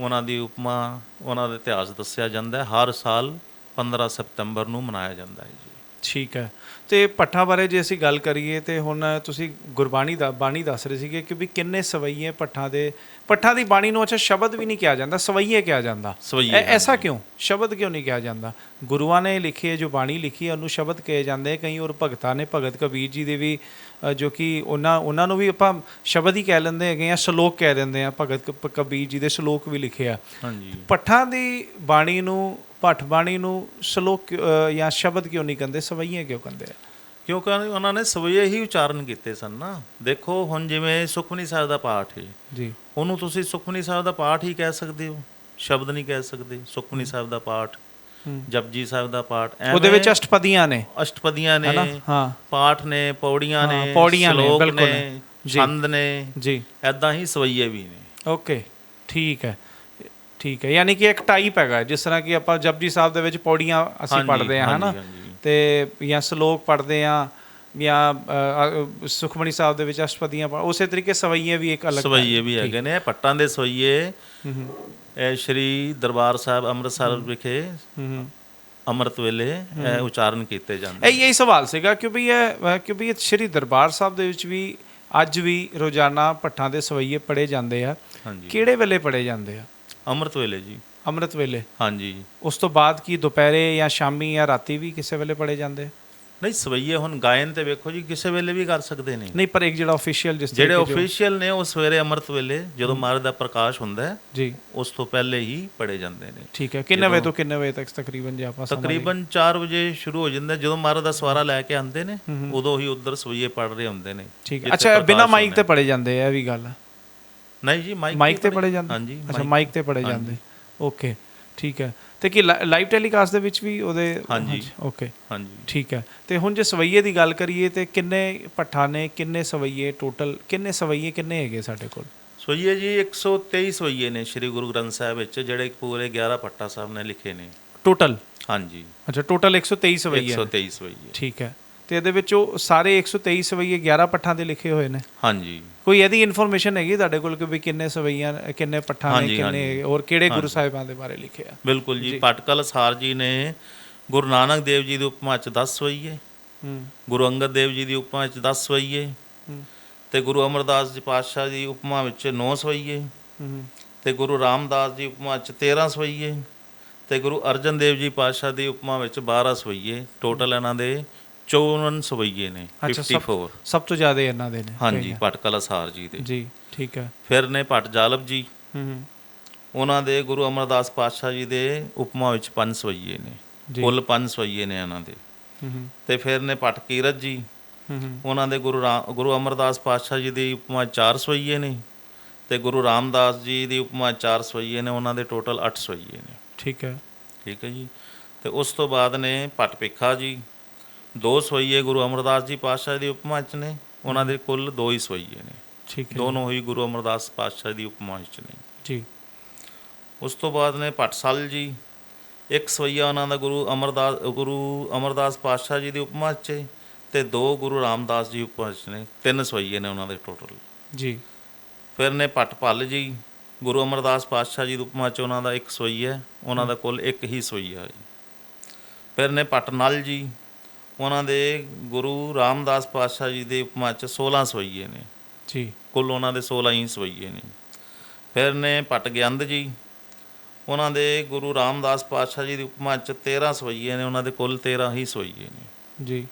ਉਹਨਾਂ ਦੀ ਉਪਮਾ ਉਹਨਾਂ ਦਾ ਇਤਿਹਾਸ ਦੱਸਿਆ ਜਾਂਦਾ ਹੈ। ਹਰ ਸਾਲ 15 ਸਤੰਬਰ ਨੂੰ ਮਨਾਇਆ ਜਾਂਦਾ ਹੈ ਜੀ। ਠੀਕ ਹੈ। ਤੇ ਪੱਠਾਂ ਬਾਰੇ ਜੇ ਅਸੀਂ ਗੱਲ ਕਰੀਏ ਤੇ ਹੁਣ ਤੁਸੀਂ ਗੁਰਬਾਣੀ ਦਾ ਬਾਣੀ ਦੱਸ ਰਹੇ ਸੀਗੇ ਕਿ ਵੀ ਕਿੰਨੇ ਸਵਈਏ ਪੱਠਾਂ ਦੇ ਪੱਠਾਂ ਦੀ ਬਾਣੀ ਨੂੰ ਅੱਛਾ ਸ਼ਬਦ ਵੀ ਨਹੀਂ ਕਿਹਾ ਜਾਂਦਾ ਸਵਈਏ ਕਿਹਾ ਜਾਂਦਾ। ਸਵਈਏ, ਐਸਾ ਕਿਉਂ? ਸ਼ਬਦ ਕਿਉਂ ਨਹੀਂ ਕਿਹਾ ਜਾਂਦਾ? ਗੁਰੂਆਂ ਨੇ ਲਿਖੀ ਹੈ ਜੋ ਬਾਣੀ ਲਿਖੀ ਹੈ ਉਹਨੂੰ ਸ਼ਬਦ ਕਹੇ ਜਾਂਦੇ ਕਈ ਹੋਰ ਭਗਤਾਂ ਨੇ ਭਗਤ ਕਬੀਰ ਜੀ ਦੇ ਵੀ ਜੋ ਕਿ ਉਹਨਾਂ ਉਹਨਾਂ ਨੂੰ ਵੀ ਆਪਾਂ ਸ਼ਬਦ ਹੀ ਕਹਿ ਲੈਂਦੇ ਹੈਗੇ ਆ ਸ਼ਲੋਕ ਕਹਿ ਦਿੰਦੇ ਆ। ਭਗਤ ਕਬੀਰ ਜੀ ਦੇ ਸ਼ਲੋਕ ਵੀ ਲਿਖੇ ਆ। ਹਾਂਜੀ। ਪੱਠਾਂ ਦੀ ਬਾਣੀ ਨੂੰ ਭੱਠ ਬਾਣੀ ਨੂੰ ਸ਼ਲੋਕ ਜਾਂ ਸ਼ਬਦ ਕਿਉਂ ਨਹੀਂ ਕਹਿੰਦੇ? ਸਵਈਏ ਕਿਉਂ ਕਹਿੰਦੇ ਆ? ਕਿਉਂਕਿ ਉਹਨਾਂ ਨੇ ਸਵਈਏ ਹੀ ਉਚਾਰਨ ਕੀਤੇ ਸਨ ਨਾ। ਦੇਖੋ ਹੁਣ ਜਿਵੇਂ ਸੁਖਮਨੀ ਸਾਹਿਬ ਦਾ ਪਾਠ ਹੈ ਜੀ। ਉਹਨੂੰ ਤੁਸੀਂ ਸੁਖਮਨੀ ਸਾਹਿਬ ਦਾ ਪਾਠ ਹੀ ਕਹਿ ਸਕਦੇ ਹੋ? ਸ਼ਬਦ ਨਹੀਂ ਕਹਿ ਸਕਦੇ। ਸੁਖਮਨੀ ਸਾਹਿਬ ਦਾ ਪਾਠ ਜਪਜੀ ਸਾਹਿਬ ਦਾ ਪਾਠ ਉਹਦੇ ਵਿੱਚ ਅਸ਼ਟਪਦੀਆਂ ਨੇ। ਅਸ਼ਟਪਦੀਆਂ ਨੇ ਹਾਂ। ਪਾਠ ਨੇ ਪੌੜੀਆਂ ਨੇ ਪੌੜੀਆਂ ਨੇ, ਬਿਲਕੁਲ। ਨੇ। ਛੰਦ ਨੇ। ਜੀ। ਐਦਾਂ ਹੀ ਸਵਈਏ ਵੀ ਨੇ। ਓਕੇ ਠੀਕ ਹੈ। ਠੀਕ ਹੈ ਯਾਨੀ ਕਿ ਇੱਕ ਟਾਈਪ ਹੈਗਾ ਜਿਸ ਤਰ੍ਹਾਂ ਕਿ ਆਪਾਂ ਜਪਜੀ ਸਾਹਿਬ ਦੇ ਵਿੱਚ ਪੌੜੀਆਂ ਅਸੀਂ ਹਾਂਜੀ, ਪੜ੍ਹਦੇ ਹਾਂ ਹਨਾ? ਹਾਂਜੀ, ਹਾਂਜੀ। ਤੇ ਜਾਂ ਸ਼ਲੋਕ ਪੜ੍ਹਦੇ ਹਾਂ ਜਾਂ ਅ, ਅ, ਸੁਖਮਣੀ ਸਾਹਿਬ ਦੇ ਵਿੱਚ ਅਸ਼ਟਪਦੀਆਂ ਪੜ੍ਹ ਉਸੇ ਤਰੀਕੇ ਸਵਈਏ ਵੀ ਇੱਕ ਅਲੱਗ ਸਵਈਏ ਵੀ ਹੈਗੇ ਨੇ ਇਹ ਪੱਟਾਂ ਦੇ ਸਵਈਏ। ਇਹ ਸ਼੍ਰੀ ਦਰਬਾਰ ਸਾਹਿਬ ਅੰਮ੍ਰਿਤਸਰ ਵਿਖੇ ਅੰਮ੍ਰਿਤ ਵੇਲੇ ਇਹ ਉਚਾਰਨ ਕੀਤੇ ਜਾਂਦੇ ਇਹ ਇਹੀ ਸਵਾਲ ਸੀਗਾ ਕਿ ਵੀ ਇਹ ਕਿ ਵੀ ਇਹ ਸ਼੍ਰੀ ਦਰਬਾਰ ਸਾਹਿਬ ਦੇ ਵਿੱਚ ਵੀ ਅੱਜ ਵੀ ਰੋਜ਼ਾਨਾ ਪੱਠਾਂ ਦੇ ਸਵਈਏ ਪੜੇ ਜਾਂਦੇ ਆ। ਹਾਂਜੀ। ਕਿਹੜੇ ਵੇਲੇ ਪੜੇ ਜਾਂਦੇ ਆ? ਅੰਮ੍ਰਿਤ ਵੇਲੇ ਜੀ। ਅੰਮ੍ਰਿਤ ਵੇਲੇ? ਹਾਂਜੀ ਉਸ ਤੋਂ ਬਾਅਦ ਕੀ ਦੁਪਹਿਰੇ ਜਾਂ ਸ਼ਾਮੀ ਜਾਂ ਰਾਤੀ ਵੀ ਕਿਸੇ ਵੇਲੇ ਪੜੇ ਜਾਂਦੇ? ਨਹੀਂ ਸਵਈਏ ਹੁਣ ਗਾਇਨ ਤੇ ਵੇਖੋ ਜੀ ਕਿਸੇ ਵੇਲੇ ਵੀ ਕਰ ਸਕਦੇ ਨੇ। ਨਹੀਂ ਪਰ ਇੱਕ ਜਿਹੜਾ ਅਫੀਸ਼ੀਅਲ ਜਿਸ ਜਿਹੜੇ ਅਫੀਸ਼ੀਅਲ ਨੇ ਉਹ ਸਵੇਰੇ ਅੰਮ੍ਰਿਤ ਵੇਲੇ ਜਦੋਂ ਮਹਾਰਾਜ ਦਾ ਪ੍ਰਕਾਸ਼ ਹੁੰਦਾ ਹੈ ਜੀ। ਉਸ ਤੋਂ ਪਹਿਲੇ ਹੀ ਪੜੇ ਜਾਂਦੇ ਨੇ। ਠੀਕ ਹੈ ਕਿੰਨੇ ਵਜੇ ਤੋਂ ਕਿੰਨੇ ਵਜੇ ਤੱਕ ਤਕਰੀਬਨ ਜੇ ਆਪਾਂ ਤਕਰੀਬਨ 4 ਵਜੇ ਸ਼ੁਰੂ ਹੋ ਜਾਂਦਾ। ਜਦੋਂ ਮਹਾਰਾਜ ਦਾ ਸਵਾਰਾ ਲੈ ਕੇ ਆਉਂਦੇ ਨੇ ਉਦੋਂ ਹੀ ਉਧਰ ਸਵਈਏ ਪੜ ਰਹੇ ਹੁੰਦੇ ਨੇ ਠੀਕ ਹੈ। ਅੱਛਾ ਬਿਨਾ ਮਾਈਕ ਤੇ ਪੜੇ ਜਾਂਦੇ ਆ ਇਹ ਵੀ ਗੱਲ। ਹੈ। ਨਹੀਂ ਜੀ ਮਾਈਕ ਮਾਈਕ ਤੇ ਪੜੇ ਜਾਂਦੇ? ਹਾਂਜੀ ਅੱਛਾ ਮਾਈਕ ਤੇ ਪੜੇ ਜਾਂਦੇ। ਓਕੇ ਠੀਕ ਹੈ। ਤੇ ਕੀ ਲਾਈਵ ਟੈਲੀਕਾਸਟ ਦੇ ਵਿੱਚ ਵੀ ਉਹਦੇ ਹਾਂਜੀ। ਓਕੇ ਹਾਂਜੀ। ਠੀਕ ਹੈ। ਤੇ ਹੁਣ ਜੇ ਸਵਈਏ ਦੀ ਗੱਲ ਕਰੀਏ ਤੇ ਕਿੰਨੇ ਪੱਠਾ ਨੇ ਕਿੰਨੇ ਸਵਈਏ ਟੋਟਲ ਕਿੰਨੇ ਸਵਈਏ ਕਿੰਨੇ ਹੈਗੇ ਸਾਡੇ ਕੋਲ? ਸਵਈਏ ਜੀ 123 ਸਵਈਏ ਨੇ ਸ੍ਰੀ ਗੁਰੂ ਗ੍ਰੰਥ ਸਾਹਿਬ ਵਿੱਚ ਜਿਹੜੇ ਪੂਰੇ 11 ਪੱਟਾ ਸਾਹਿਬ ਨੇ ਲਿਖੇ ਨੇ। ਟੋਟਲ ਹਾਂਜੀ। ਅੱਛਾ ਟੋਟਲ 123 ਸਵਈਏ ਨੇ। 123 ਸਵਈਏ। ਠੀਕ ਹੈ। ਤੇ ਇਹਦੇ ਵਿੱਚ ਉਹ ਸਾਰੇ 123 ਸਵਈਏ 11 ਪੱਠਾਂ ਦੇ ਲਿਖੇ ਹੋਏ ਨੇ। ਹਾਂਜੀ। ਕੋਈ ਇਹਦੀ ਇਨਫੋਰਮੇਸ਼ਨ ਹੈਗੀ ਤੁਹਾਡੇ ਕੋਲ ਕਿ ਵੀ ਕਿੰਨੇ ਸਵਈਆਂ ਕਿੰਨੇ ਪੱਠਾਂ ਨੇ ਕਿੰਨੇ ਔਰ ਕਿਹੜੇ ਗੁਰੂ ਸਾਹਿਬਾਂ ਦੇ ਬਾਰੇ ਲਿਖਿਆ ਬਿਲਕੁਲ ਜੀ ਪਟਕਲ ਸਾਰ ਜੀ ਨੇ ਗੁਰੂ ਨਾਨਕ ਦੇਵ ਜੀ ਦੀ ਉਪਮਾ ਚ 10 ਸਵਈਏ। ਹੂੰ। ਗੁਰੂ ਅੰਗਦ ਦੇਵ ਜੀ ਦੀ ਉਪਮਾ ਵਿੱਚ 10 ਸਵਈਏ। ਹੂੰ। ਤੇ ਗੁਰੂ ਅਮਰਦਾਸ ਜੀ ਪਾਤਸ਼ਾਹ ਦੀ ਉਪਮਾ ਵਿੱਚ 9 ਸਵਈਏ। ਹੂੰ। ਤੇ ਗੁਰੂ ਰਾਮਦਾਸ ਜੀ ਉਪਮਾ ਵਿੱਚ 13 ਸਵਈਏ। ਤੇ ਗੁਰੂ ਅਰਜਨ ਦੇਵ ਜੀ ਪਾਤਸ਼ਾਹ ਦੀ ਉਪਮਾ ਵਿੱਚ 12 ਸਵਈਏ। ਟੋਟਲ ਇਹਨਾਂ ਦੇ 54 ਸਵਈਏ ਨੇ ਅੱਛਾ, ਸਭ- 54 ਸਭ ਤੋਂ ਜ਼ਿਆਦਾ ਇਹਨਾਂ ਦੇ ਨੇ। ਹਾਂਜੀ ਪਟਕਲ ਸਾਰ ਜੀ ਦੇ। ਜੀ ਠੀਕ ਹੈ। ਫਿਰ ਨੇ ਭੱਟ ਜਾਲਬ ਜੀ। ਹੂੰ ਉਹਨਾਂ ਦੇ ਗੁਰੂ ਅਮਰਦਾਸ ਪਾਤਸ਼ਾਹ ਜੀ ਦੇ ਉਪਮਾ ਵਿੱਚ 5 ਸਵਈਏ ਨੇ। ਕੁੱਲ 5 ਸਵਈਏ ਨੇ ਇਹਨਾਂ ਦੇ। ਹੂੰ ਤੇ ਫਿਰ ਨੇ ਭੱਟ ਕੀਰਤ ਜੀ। ਉਹਨਾਂ ਦੇ ਗੁਰੂ ਗੁਰੂ ਅਮਰਦਾਸ ਪਾਤਸ਼ਾਹ ਜੀ ਦੀ ਉਪਮਾ 4 ਸਵਈਏ ਨੇ ਤੇ ਗੁਰੂ ਰਾਮਦਾਸ ਜੀ ਦੀ ਉਪਮਾ 4 ਸਵਈਏ ਨੇ ਉਹਨਾਂ ਦੇ ਟੋਟਲ 8 ਸਵਈਏ ਨੇ। ਠੀਕ ਹੈ। ਠੀਕ ਹੈ ਜੀ। ਤੇ ਉਸ ਤੋਂ ਬਾਅਦ ਨੇ ਭੱਟ ਭਿੱਖਾ ਜੀ। ਦੋ ਸਵਈਏ ਗੁਰੂ ਅਮਰਦਾਸ ਜੀ ਪਾਤਸ਼ਾਹ ਦੀ ਉਪਮਾ ਚ ਨੇ ਉਹਨਾਂ ਦੇ ਕੁੱਲ ਦੋ ਹੀ ਸਵਈਏ ਨੇ। ਠੀਕ ਹੈ। ਦੋਨੋਂ ਹੀ ਗੁਰੂ ਅਮਰਦਾਸ ਪਾਤਸ਼ਾਹ ਦੀ ਉਪਮਾ ਚ ਨੇ। ਜੀ। ਉਸ ਤੋਂ ਬਾਅਦ ਨੇ ਭੱਟਸਲ ਜੀ ਇੱਕ ਸਵਈਆ ਉਹਨਾਂ ਦਾ ਗੁਰੂ ਅਮਰਦਾਸ ਗੁਰੂ ਅਮਰਦਾਸ ਪਾਤਸ਼ਾਹ ਜੀ ਦੀ ਉਪਮਾ ਚ ਤੇ ਦੋ ਗੁਰੂ ਰਾਮਦਾਸ ਜੀ ਉਪਮਾ ਚ ਨੇ ਤਿੰਨ ਸਵਈਏ ਨੇ ਉਹਨਾਂ ਦੇ ਟੋਟਲ ਜੀ। ਫਿਰ ਨੇ ਭੱਟ ਭੱਲ ਜੀ ਗੁਰੂ ਅਮਰਦਾਸ ਪਾਤਸ਼ਾਹ ਜੀ ਦੀ ਉਪਮਾ ਚ ਉਹਨਾਂ ਦਾ ਇੱਕ ਸਵਈਆ ਹੈ ਉਹਨਾਂ ਦਾ ਕੁੱਲ ਇੱਕ ਹੀ ਸਵਈਆ ਹੈ ਫਿਰ ਨੇ ਭੱਟ ਨਲ ਜੀ ਉਹਨਾਂ ਦੇ ਗੁਰੂ ਰਾਮਦਾਸ ਪਾਤਸ਼ਾਹ ਜੀ ਦੇ ਉਪਮਾ ਚ 16 ਸਵਈਏ ਨੇ। ਜੀ। ਕੁੱਲ ਉਹਨਾਂ ਦੇ 16 ਹੀ ਸਵਈਏ ਨੇ। ਫਿਰ ਨੇ ਭੱਟ ਗਿਆੰਦ ਜੀ ਉਹਨਾਂ ਦੇ ਗੁਰੂ ਰਾਮਦਾਸ ਪਾਤਸ਼ਾਹ ਜੀ ਦੀ ਉਪਮਾ ਚ 13 ਸਵਈਏ ਨੇ ਉਹਨਾਂ ਦੇ ਕੁੱਲ 13 ਹੀ ਸਵਈਏ ਨੇ। ਜੀ।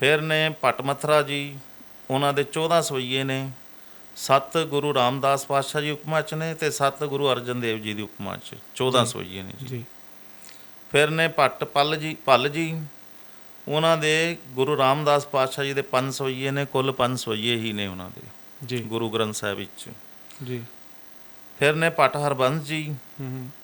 ਫਿਰ ਨੇ ਭੱਟ ਮਥਰਾ ਜੀ ਉਹਨਾਂ ਦੇ 14 ਸਵਈਏ ਨੇ। ਸੱਤ ਗੁਰੂ ਰਾਮਦਾਸ ਪਾਤਸ਼ਾਹ ਜੀ ਉਪਮਾ ਚ ਨੇ ਤੇ ਸੱਤ ਗੁਰੂ ਅਰਜਨ ਦੇਵ ਜੀ ਦੀ ਉਪਮਾ ਚ 14 ਸਵਈਏ ਨੇ ਜੀ। ਫਿਰ ਨੇ ਭੱਟ ਪੱਲ ਜੀ ਭੱਲ ਜੀ ਉਹਨਾਂ ਦੇ ਗੁਰੂ ਰਾਮਦਾਸ ਪਾਤਸ਼ਾਹ ਜੀ ਦੇ 5 ਸਵਈਏ ਨੇ ਕੁੱਲ 5 ਸਵਈਏ ਹੀ ਨੇ ਉਹਨਾਂ ਦੇ ਜੀ। ਗੁਰੂ ਗ੍ਰੰਥ ਸਾਹਿਬ ਵਿੱਚ। ਜੀ। ਫਿਰ ਨੇ ਭੱਟ ਹਰਬੰਸ ਜੀ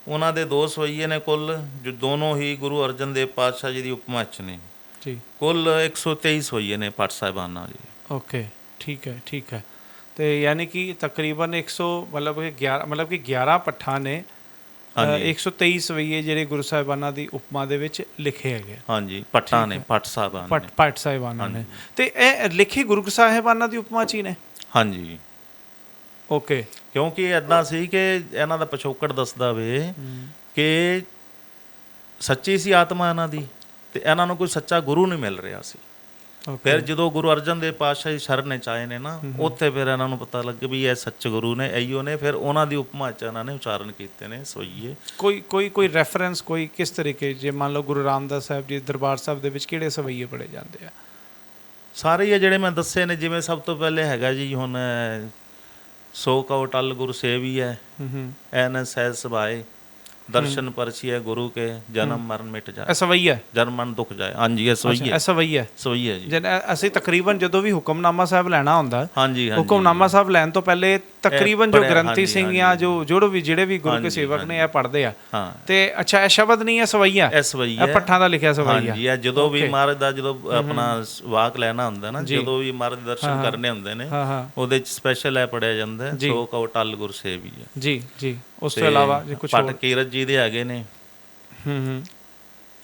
ਉਹਨਾਂ ਦੇ ਦੋ ਸਵਈਏ ਨੇ ਕੁੱਲ ਜੋ ਦੋਨੋਂ ਹੀ ਗੁਰੂ ਅਰਜਨ ਦੇਵ ਪਾਤਸ਼ਾਹ ਜੀ ਦੀ ਉਪਮਾ ਚ ਨੇ। ਜੀ। ਕੁੱਲ 123 ਸਵਈਏ ਨੇ ਭੱਟ ਸਾਹਿਬਾਨਾਂ ਜੀ ਓਕੇ ਠੀਕ ਹੈ ਠੀਕ ਹੈ। ਤੇ ਯਾਨੀ ਕਿ ਤਕਰੀਬਨ 100 ਮਤਲਬ ਕਿ 11 ਮਤਲਬ ਕਿ 11 ਪੱਠਾਂ ਨੇ। 123 ਸਵਈਏ ਜਿਹੜੇ ਗੁਰੂ ਸਾਹਿਬਾਨਾਂ ਦੀ ਉਪਮਾ ਦੇ ਵਿੱਚ ਲਿਖੇ ਹੈਗੇ। ਹਾਂਜੀ ਭੱਟਾਂ ਨੇ ਭੱਟ ਸਾਹਿਬਾਨ ਪਟ ਨੇ। ਪਟ ਸਾਹਿਬਾਨਾਂ ਨੇ। ਤੇ ਇਹ ਲਿਖੇ ਗੁਰੂ ਸਾਹਿਬਾਨਾਂ ਦੀ ਉਪਮਾ ਚ ਹੀ ਨੇ? ਹਾਂਜੀ। ਓਕੇ। ਕਿਉਂਕਿ ਐਦਾਂ ਸੀ ਕਿ ਇਹਨਾਂ ਦਾ ਪਿਛੋਕੜ ਦੱਸਦਾ ਵੇ ਕਿ ਸੱਚੀ ਸੀ ਆਤਮਾ ਇਹਨਾਂ ਦੀ ਤੇ ਇਹਨਾਂ ਨੂੰ ਕੋਈ ਸੱਚਾ ਗੁਰੂ ਨਹੀਂ ਮਿਲ ਰਿਹਾ ਸੀ। ਫਿਰ ਜਦੋਂ ਗੁਰੂ ਅਰਜਨ ਦੇਵ ਪਾਤਸ਼ਾਹ ਜੀ ਸ਼ਰਨ ਚ ਆਏ ਨੇ ਨਾ ਉੱਥੇ ਫਿਰ ਇਹਨਾਂ ਨੂੰ ਪਤਾ ਲੱਗ ਵੀ ਇਹ ਸੱਚ ਗੁਰੂ ਨੇ ਐਈਓ ਨੇ ਫਿਰ ਉਹਨਾਂ ਦੀ ਉਪਮਾ ਚ ਇਹਨਾਂ ਨੇ ਉਚਾਰਨ ਕੀਤੇ ਨੇ ਸੋਈਏ। ਕੋਈ ਕੋਈ ਕੋਈ ਰੈਫਰੈਂਸ ਕੋਈ ਕਿਸ ਤਰੀਕੇ ਜੇ ਮੰਨ ਲਓ ਗੁਰੂ ਰਾਮਦਾਸ ਸਾਹਿਬ ਜੀ ਦਰਬਾਰ ਸਾਹਿਬ ਦੇ ਵਿੱਚ ਕਿਹੜੇ ਸਵਈਏ ਪੜੇ ਜਾਂਦੇ ਆ? ਸਾਰੇ ਹੀ ਆ ਜਿਹੜੇ ਮੈਂ ਦੱਸੇ ਨੇ ਜਿਵੇਂ ਸਭ ਤੋਂ ਪਹਿਲੇ ਹੈਗਾ ਜੀ ਹੁਣ ਸੋ ਕਉ ਟਲ ਗੁਰ ਸੇਵੀ ਹੈ ਹੂੰ ਹੂੰ ਦਰਸ਼ਨ ਪਰਚੀਏ ਗੁਰੂ ਕੇ ਜਨਮ ਮਰਨ ਮਿਟ ਜਾਏ। ਇਹ ਸਵਈ ਹੈ ਜਨਮ ਮਰਨ ਦੁੱਖ ਜਾਏ। ਹਾਂਜੀ ਇਹ ਸੋਈ ਹੈ ਇਹ ਸਵਈ ਹੈ ਸੋਈ ਹੈ ਜੀ। ਜਨ ਅਸੀਂ ਤਕਰੀਬਨ ਜਦੋਂ ਵੀ ਹੁਕਮਨਾਮਾ ਸਾਹਿਬ ਲੈਣਾ ਹੁੰਦਾ ਹਾਂਜੀ ਹਾਂਜੀ। ਹੁਕਮਨਾਮਾ ਸਾਹਿਬ ਲੈਣ ਤੋਂ ਪਹਿਲੇ ਤਕਰੀਬਨ ਜੋ ਪੜ੍ਹਿਆ, ਗ੍ਰੰਥੀ ਹਾਂਜੀ, ਸਿੰਘ ਜਾਂ ਜੋ ਜੋ ਵੀ ਜਿਹੜੇ ਵੀ ਗੁਰੂ ਕੇ ਸੇਵਕ ਨੇ ਇਹ ਪੜ੍ਹਦੇ ਆ। ਹਾਂ। ਤੇ ਅੱਛਾ ਇਹ ਸ਼ਬਦ ਨਹੀਂ ਹੈ ਸਵਈ ਹੈ ਇਹ ਸਵਈ ਇਹ ਹੈ ਪੱਠਾਂ ਦਾ ਲਿਖਿਆ ਸਵਈ ਹੈ ਹਾਂਜੀ ਇਹ ਜਦੋਂ ਵੀ ਮਹਾਰਾਜ ਦਾ ਜਦੋਂ ਆਪਣਾ ਵਾਕ ਲੈਣਾ ਹੁੰਦਾ ਨਾ ਜਦੋਂ ਵੀ ਮਹਾਰਾਜ ਦੇ ਦਰਸ਼ਨ ਕਰਨੇ ਹੁੰਦੇ ਨੇ ਹਾਂ ਹਾਂ। ਉਹਦੇ ਚ ਸਪੈਸ਼ਲ ਇਹ ਪੜਿਆ ਜਾਂਦਾ ਹੈ, ਸੋ ਕਉ ਟਲ ਗੁਰ ਸੇਵੀ ਹੈ ਜੀ ਜੀ। ਉਸ ਤੋਂ ਇਲਾਵਾ ਜੇ ਕੁਝ ਪਟ ਕੀਰਤ ਜੀ ਦੇ ਹੈਗੇ ਨੇ। ਹੂੰ ਹੂੰ।